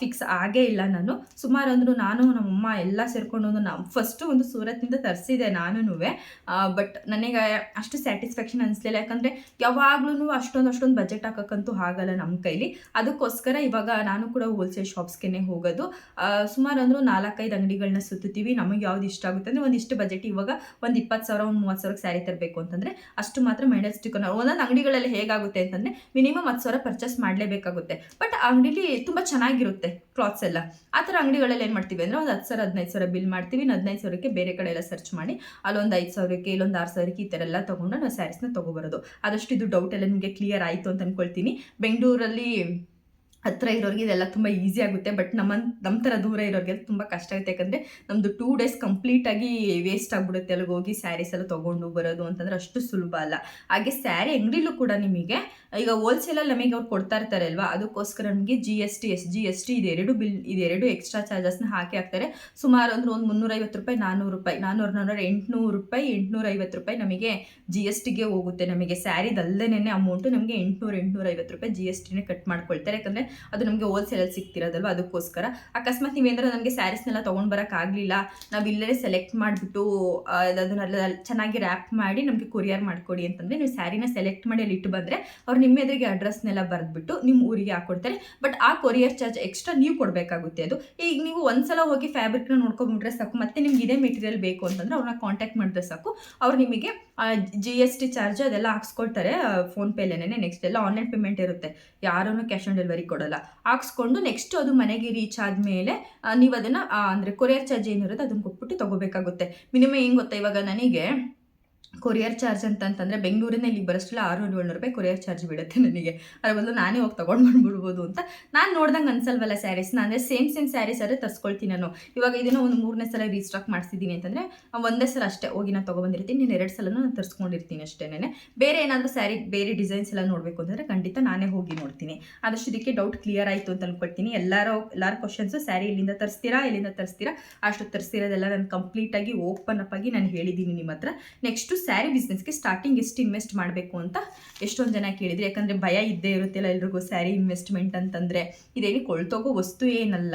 ಫಿಕ್ಸ್ ಆಗೇ ಇಲ್ಲ ನಾನು. ಸುಮಾರು ಅಂದರೂ ನಾನು ನಮ್ಮಮ್ಮ ಎಲ್ಲ ಸೇರ್ಕೊಂಡು ಒಂದು ನಾವು ಫಸ್ಟು ಒಂದು ಸೂರತ್ನಿಂದ ತರಿಸಿದೆ ನಾನು ಬಟ್ ನನಗೆ ಅಷ್ಟು ಸ್ಯಾಟಿಸ್ಫ್ಯಾಕ್ಷನ್ ಅನಿಸ್ಲಿಲ್ಲ. ಯಾಕಂದರೆ ಯಾವಾಗ್ಲೂ ಅಷ್ಟೊಂದು ಅಷ್ಟೊಂದು ಬಜೆಟ್ ಹಾಕೋಕ್ಕಂತೂ ಆಗಲ್ಲ ನಮ್ಮ ಕೈಲಿ. ಅದಕ್ಕೋಸ್ಕರ ಇವಾಗ ನಾನು ಕೂಡ ಹೋಲ್ಸೇಲ್ ಶಾಪ್ಸ್ಗೆ ಹೋಗೋದು. ಸುಮಾರು ಅಂದರೂ ನಾಲ್ಕೈದು ಅಂಗಡಿಗಳನ್ನ ಸುತ್ತೀವಿ ನಮಗೆ ಯಾವ್ದು ಇಷ್ಟ ಆಗುತ್ತೆ ಅಂದರೆ ಒಂದಿಷ್ಟು ಬಜೆಟ್ ಇವಾಗ ಒಂದು ಇಪ್ಪತ್ತು ಸಾವಿರ, ಒಂದು ಮೂವತ್ತು ಸಾವಿರಕ್ಕೆ ಸ್ಯಾರಿ ತರಬೇಕು ಅಂತಂದರೆ ಅಷ್ಟು ಮಾತ್ರ ಮೈಂಡಲ್ ಸ್ಟಿಕ್ ಒಂದೊಂದು ಅಂಗಡಿಗಳಲ್ಲಿ ಹೇಗಾಗುತ್ತೆ ಅಂತಂದರೆ ಮಿನಿಮಮ್ ಹತ್ತು ಸಾವಿರ ಪರ್ಚೇಸ್ ಮಾಡಲೇಬೇಕಾಗುತ್ತೆ. ಬಟ್ ಅಂಗಡಿಲಿ ತುಂಬ ಚೆನ್ನಾಗಿರುತ್ತೆ. ಕ್ಲಾತ್ಸ್ ಎಲ್ಲ. ಆ ಥರ ಅಂಗಡಿಗಳಲ್ಲಿ ಏನು ಮಾಡ್ತೀವಿ ಅಂದರೆ, ಒಂದು ಹತ್ತು ಸಾವಿರ, ಹದಿನೈದು ಸಾವಿರ ಬಿಲ್ ಮಾಡ್ತೀವಿ. ಹದಿನೈದು ಸಾವಿರಕ್ಕೆ ಬೇರೆ ಕಡೆ ಎಲ್ಲ ಸರ್ಚ್ ಮಾಡಿ, ಅಲ್ಲೊಂದು ಐದು ಸಾವಿರಕ್ಕೆ, ಇಲ್ಲೊಂದು ಆರು ಸಾವಿರಕ್ಕೆ ಈ ಥರ ಎಲ್ಲ ತೊಗೊಂಡು ನಾವು ಸ್ಯಾರೀಸ್ನ ತೊಗೊಬರೋದು. ಆದಷ್ಟು ಇದು ಡೌಟ್ ಎಲ್ಲ ನಿಮಗೆ ಕ್ಲಿಯರ್ ಆಯಿತು ಅಂತ ಅಂದ್ಕೊಳ್ತೀನಿ ಬೆಂಗಳೂರಲ್ಲಿ ಹತ್ರ ಇರೋರಿಗೆ ಇದೆಲ್ಲ ತುಂಬ ಈಸಿ ಆಗುತ್ತೆ. ಬಟ್ ನಮ್ಮ ನಮ್ಮ ಥರ ದೂರ ಇರೋರಿಗೆ ತುಂಬ ಕಷ್ಟ ಆಗುತ್ತೆ. ಯಾಕಂದರೆ ನಮ್ಮದು ಟೂ ಡೇಸ್ ಕಂಪ್ಲೀಟಾಗಿ ವೇಸ್ಟ್ ಆಗಿಬಿಡುತ್ತೆ. ಅಲ್ಲಿಗೆ ಹೋಗಿ ಸ್ಯಾರೀಸ್ ಎಲ್ಲ ತೊಗೊಂಡು ಬರೋದು ಅಂತಂದರೆ ಅಷ್ಟು ಸುಲಭ ಅಲ್ಲ. ಹಾಗೆ ಸ್ಯಾರಿ ಅಂಗಡಿಲೂ ಕೂಡ ನಿಮಗೆ, ಈಗ ಹೋಲ್ಸೇಲಲ್ಲಿ ನಮಗೆ ಅವ್ರು ಕೊಡ್ತಾ ಇರ್ತಾರೆ ಅಲ್ವಾ? ಅದಕ್ಕೋಸ್ಕರ ನಮಗೆ G S T S G S T ಇದೆರಡು ಬಿಲ್ ಇದೆರಡು ಎಕ್ಸ್ಟ್ರಾ ಚಾರ್ಜಸ್ನ ಹಾಕಿ ಹಾಕ್ತಾರೆ. ಸುಮಾರು ಅಂದ್ರೆ ಒಂದು ಮುನ್ನೂರೈವತ್ತು ರೂಪಾಯಿ ನಾನ್ನೂರು ರೂಪಾಯಿ ನಾನ್ನೂರು ನಾನ್ನೂರ ಎಂಟುನೂರು ರೂಪಾಯಿ ಎಂಟುನೂರ ಐವತ್ತು ರೂಪಾಯಿ ನಮಗೆ ಜಿ ಎಸ್ ಟಿಗೆ ಹೋಗುತ್ತೆ. ನಮಗೆ ಸ್ಯಾರಿದಲ್ಲದೇನೆ ಅಮೌಂಟು ನಮಗೆ ಎಂಟುನೂರು ಎಂಟುನೂರ ಐವತ್ತು ರೂಪಾಯಿ ಜಿ ಎಸ್ ಟಿನೇ ಕಟ್ ಮಾಡ್ಕೊಳ್ತಾರೆ. ಯಾಕಂದರೆ ಅದು ನಮಗೆ ಹೋಲ್ಸೇಲಲ್ಲಿ ಸಿಗ್ತಿರೋದಲ್ವ ಅದಕ್ಕೋಸ್ಕರ. ಅಕಸ್ಮಾತ್ ನೀವೇಂದ್ರೆ ನಮಗೆ ಸ್ಯಾರೀಸ್ನೆಲ್ಲ ತೊಗೊಂಡು ಬರೋಕ್ಕಾಗಲಿಲ್ಲ ನಾವು ಇಲ್ಲೇ ಸೆಲೆಕ್ಟ್ ಮಾಡಿಬಿಟ್ಟು ಅದನ್ನೆಲ್ಲ ಚೆನ್ನಾಗಿ ರ್ಯಾಪ್ ಮಾಡಿ ನಮಗೆ ಕೊರಿಯರ್ ಮಾಡಿಕೊಡಿ ಅಂತಂದರೆ ನೀವು ಸ್ಯಾರಿನ ಸೆಲೆಕ್ಟ್ ಮಾಡಿ ಅಲ್ಲಿ ಇಟ್ಟು ಬಂದರೆ ಅವ್ರು ನಿಮ್ಮ ಎದುರಿಗೆ ಅಡ್ರೆಸ್ನೆಲ್ಲ ಬರೆದ್ಬಿಟ್ಟು ನಿಮ್ಮ ಊರಿಗೆ ಹಾಕೊಡ್ತಾರೆ. ಬಟ್ ಆ ಕೊರಿಯರ್ ಚಾರ್ಜ್ ಎಕ್ಸ್ಟ್ರಾ ನೀವು ಕೊಡಬೇಕಾಗುತ್ತೆ ಅದು. ಈಗ ನೀವು ಒಂದ್ಸಲ ಹೋಗಿ ಫ್ಯಾಬ್ರಿಕ್ನ ನೋಡ್ಕೊಂಡ್ಬಿಟ್ರೆ ಸಾಕು, ಮತ್ತೆ ನಿಮ್ಗೆ ಇದೇ ಮೆಟೀರಿಯಲ್ ಬೇಕು ಅಂತಂದ್ರೆ ಅವ್ರನ್ನ ಕಾಂಟ್ಯಾಕ್ಟ್ ಮಾಡಿದ್ರೆ ಸಾಕು. ಅವ್ರು ನಿಮಗೆ ಜಿ ಎಸ್ ಟಿ ಚಾರ್ಜ್ ಅದೆಲ್ಲ ಹಾಕ್ಸ್ಕೊಳ್ತಾರೆ ಫೋನ್ಪೇಲೇನೆ ನೆಕ್ಸ್ಟ್ ಎಲ್ಲ ಆನ್ಲೈನ್ ಪೇಮೆಂಟ್ ಇರುತ್ತೆ. ಯಾರೂ ಕ್ಯಾಶ್ ಆನ್ ಡೆಲಿವರಿ ಕೊಡೋಲ್ಲ. ಹಾಕ್ಸ್ಕೊಂಡು ನೆಕ್ಸ್ಟ್ ಅದು ಮನೆಗೆ ರೀಚ್ ಆದಮೇಲೆ ನೀವು ಅದನ್ನು ಅಂದರೆ ಕೊರಿಯರ್ ಚಾರ್ಜ್ ಏನಿರುತ್ತೆ ಅದನ್ನು ಕೊಟ್ಬಿಟ್ಟು ತೊಗೋಬೇಕಾಗುತ್ತೆ. ಮಿನಿಮಮ್ ಏನು ಗೊತ್ತಾ ಇವಾಗ ನನಗೆ? ಕೊರಿಯರ್ ಚಾರ್ಜ್ ಅಂತಂತಂದರೆ ಬೆಂಗಳೂರಿಂದ ಇಲ್ಲಿಗೆ ಬರೋಷ್ಟಲ್ಲ ಆರುನೂರು ಏಳ್ನೂರು ರೂಪಾಯಿ ಕೊರಿಯರ್ ಚಾರ್ಜ್ ಬೀಳುತ್ತೆ ನನಗೆ. ಅದ್ರ ಬದಲು ನಾನೇ ಹೋಗಿ ತೊಗೊಂಡು ಬಂದ್ಬಿಡ್ಬೋದು ಅಂತ ನಾನು ನೋಡ್ದಂಗೆ ಅನ್ಸಲ್ವಲ್ಲ ಸ್ಯಾರೀಸ್ನ ಅಂದರೆ ಸೇಮ್ ಸೇಮ್ ಸ್ಯಾರೀಸ್ ಆದರೆ ತರಿಸ್ಕೊಳ್ತೀನಿ ನಾನು. ಇವಾಗ ಇದನ್ನು ಒಂದು ಮೂರನೇ ಸಲ ರೀಸ್ಟಾಕ್ ಮಾಡಿಸಿದ್ದೀನಿ ಅಂತಂದರೆ ಒಂದೇ ಸಲ ಅಷ್ಟೇ ಹೋಗಿ ನಾನು ತೊಗೊಬಂದಿರ್ತೀನಿ ನೀನು ಎರಡು ಸಲನೂ ನಾನು ತರಿಸ್ಕೊಂಡಿರ್ತೀನಿ ಅಷ್ಟೇನೆ ಬೇರೆ ಏನಾದರೂ ಸ್ಯಾರಿ, ಬೇರೆ ಡಿಸೈನ್ಸ್ ಎಲ್ಲ ನೋಡಬೇಕು ಅಂತಂದರೆ ಖಂಡಿತ ನಾನೇ ಹೋಗಿ ನೋಡ್ತೀನಿ. ಆದಷ್ಟು ಇದಕ್ಕೆ ಡೌಟ್ ಕ್ಲಿಯರ್ ಆಯಿತು ಅಂತ ಅನ್ಕೊಳ್ತೀನಿ. ಎಲ್ಲರೂ, ಎಲ್ಲರ ಕ್ವಶನ್ಸು ಸ್ಯಾರಿ ಇಲ್ಲಿಂದ ತರಿಸ್ತೀರಾ ಇಲ್ಲಿಂದ ತರಿಸ್ತೀರಾ? ಅಷ್ಟು ತರಿಸ್ತಿರೋದೆಲ್ಲ ನಾನು ಕಂಪ್ಲೀಟಾಗಿ ಓಪನ್ ಅಪ್ ಆಗಿ ನಾನು ಹೇಳಿದ್ದೀನಿ ನಿಮ್ಮ ಹತ್ರ ನೆಕ್ಸ್ಟು ಸ್ಯಾರಿ ಬಿಸ್ನೆಸ್ಗೆ ಸ್ಟಾರ್ಟಿಂಗ್ ಎಷ್ಟು ಇನ್ವೆಸ್ಟ್ ಮಾಡಬೇಕು ಅಂತ ಎಷ್ಟೊಂದು ಜನ ಕೇಳಿದ್ರು. ಯಾಕಂದರೆ ಭಯ ಇದ್ದೇ ಇರುತ್ತೆಲ್ಲ ಎಲ್ರಿಗೂ ಸ್ಯಾರಿ ಇನ್ವೆಸ್ಟ್ಮೆಂಟ್ ಅಂತಂದರೆ. ಇದೇನು ಕೊಳ್ತೋಗೋ ವಸ್ತು ಏನಲ್ಲ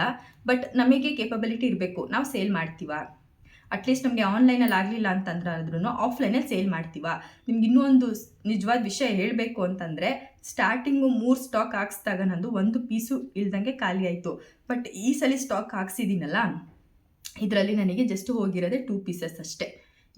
ಬಟ್ ನಮಗೆ ಕೇಪಬಿಲಿಟಿ ಇರಬೇಕು. ನಾವು ಸೇಲ್ ಮಾಡ್ತೀವ. ಅಟ್ಲೀಸ್ಟ್ ನಮಗೆ ಆನ್ಲೈನಲ್ಲಿ ಆಗಲಿಲ್ಲ ಅಂತಂದ್ರೆ ಆದ್ರೂ ಆಫ್ಲೈನಲ್ಲಿ ಸೇಲ್ ಮಾಡ್ತೀವ. ನಿಮ್ಗೆ ಇನ್ನೂ ಒಂದು ನಿಜವಾದ ವಿಷಯ ಹೇಳಬೇಕು ಅಂತಂದರೆ ಸ್ಟಾರ್ಟಿಂಗು ಮೂರು ಸ್ಟಾಕ್ ಹಾಕ್ಸ್ದಾಗ ನಂದು ಒಂದು ಪೀಸು ಇಲ್ದಂಗೆ ಖಾಲಿ ಆಯಿತು. ಬಟ್ ಈ ಸಲ ಸ್ಟಾಕ್ ಹಾಕ್ಸಿದ್ದೀನಲ್ಲ ಇದರಲ್ಲಿ ನನಗೆ ಜಸ್ಟ್ ಹೋಗಿರೋದೇ ಟೂ ಪೀಸಸ್ ಅಷ್ಟೇ.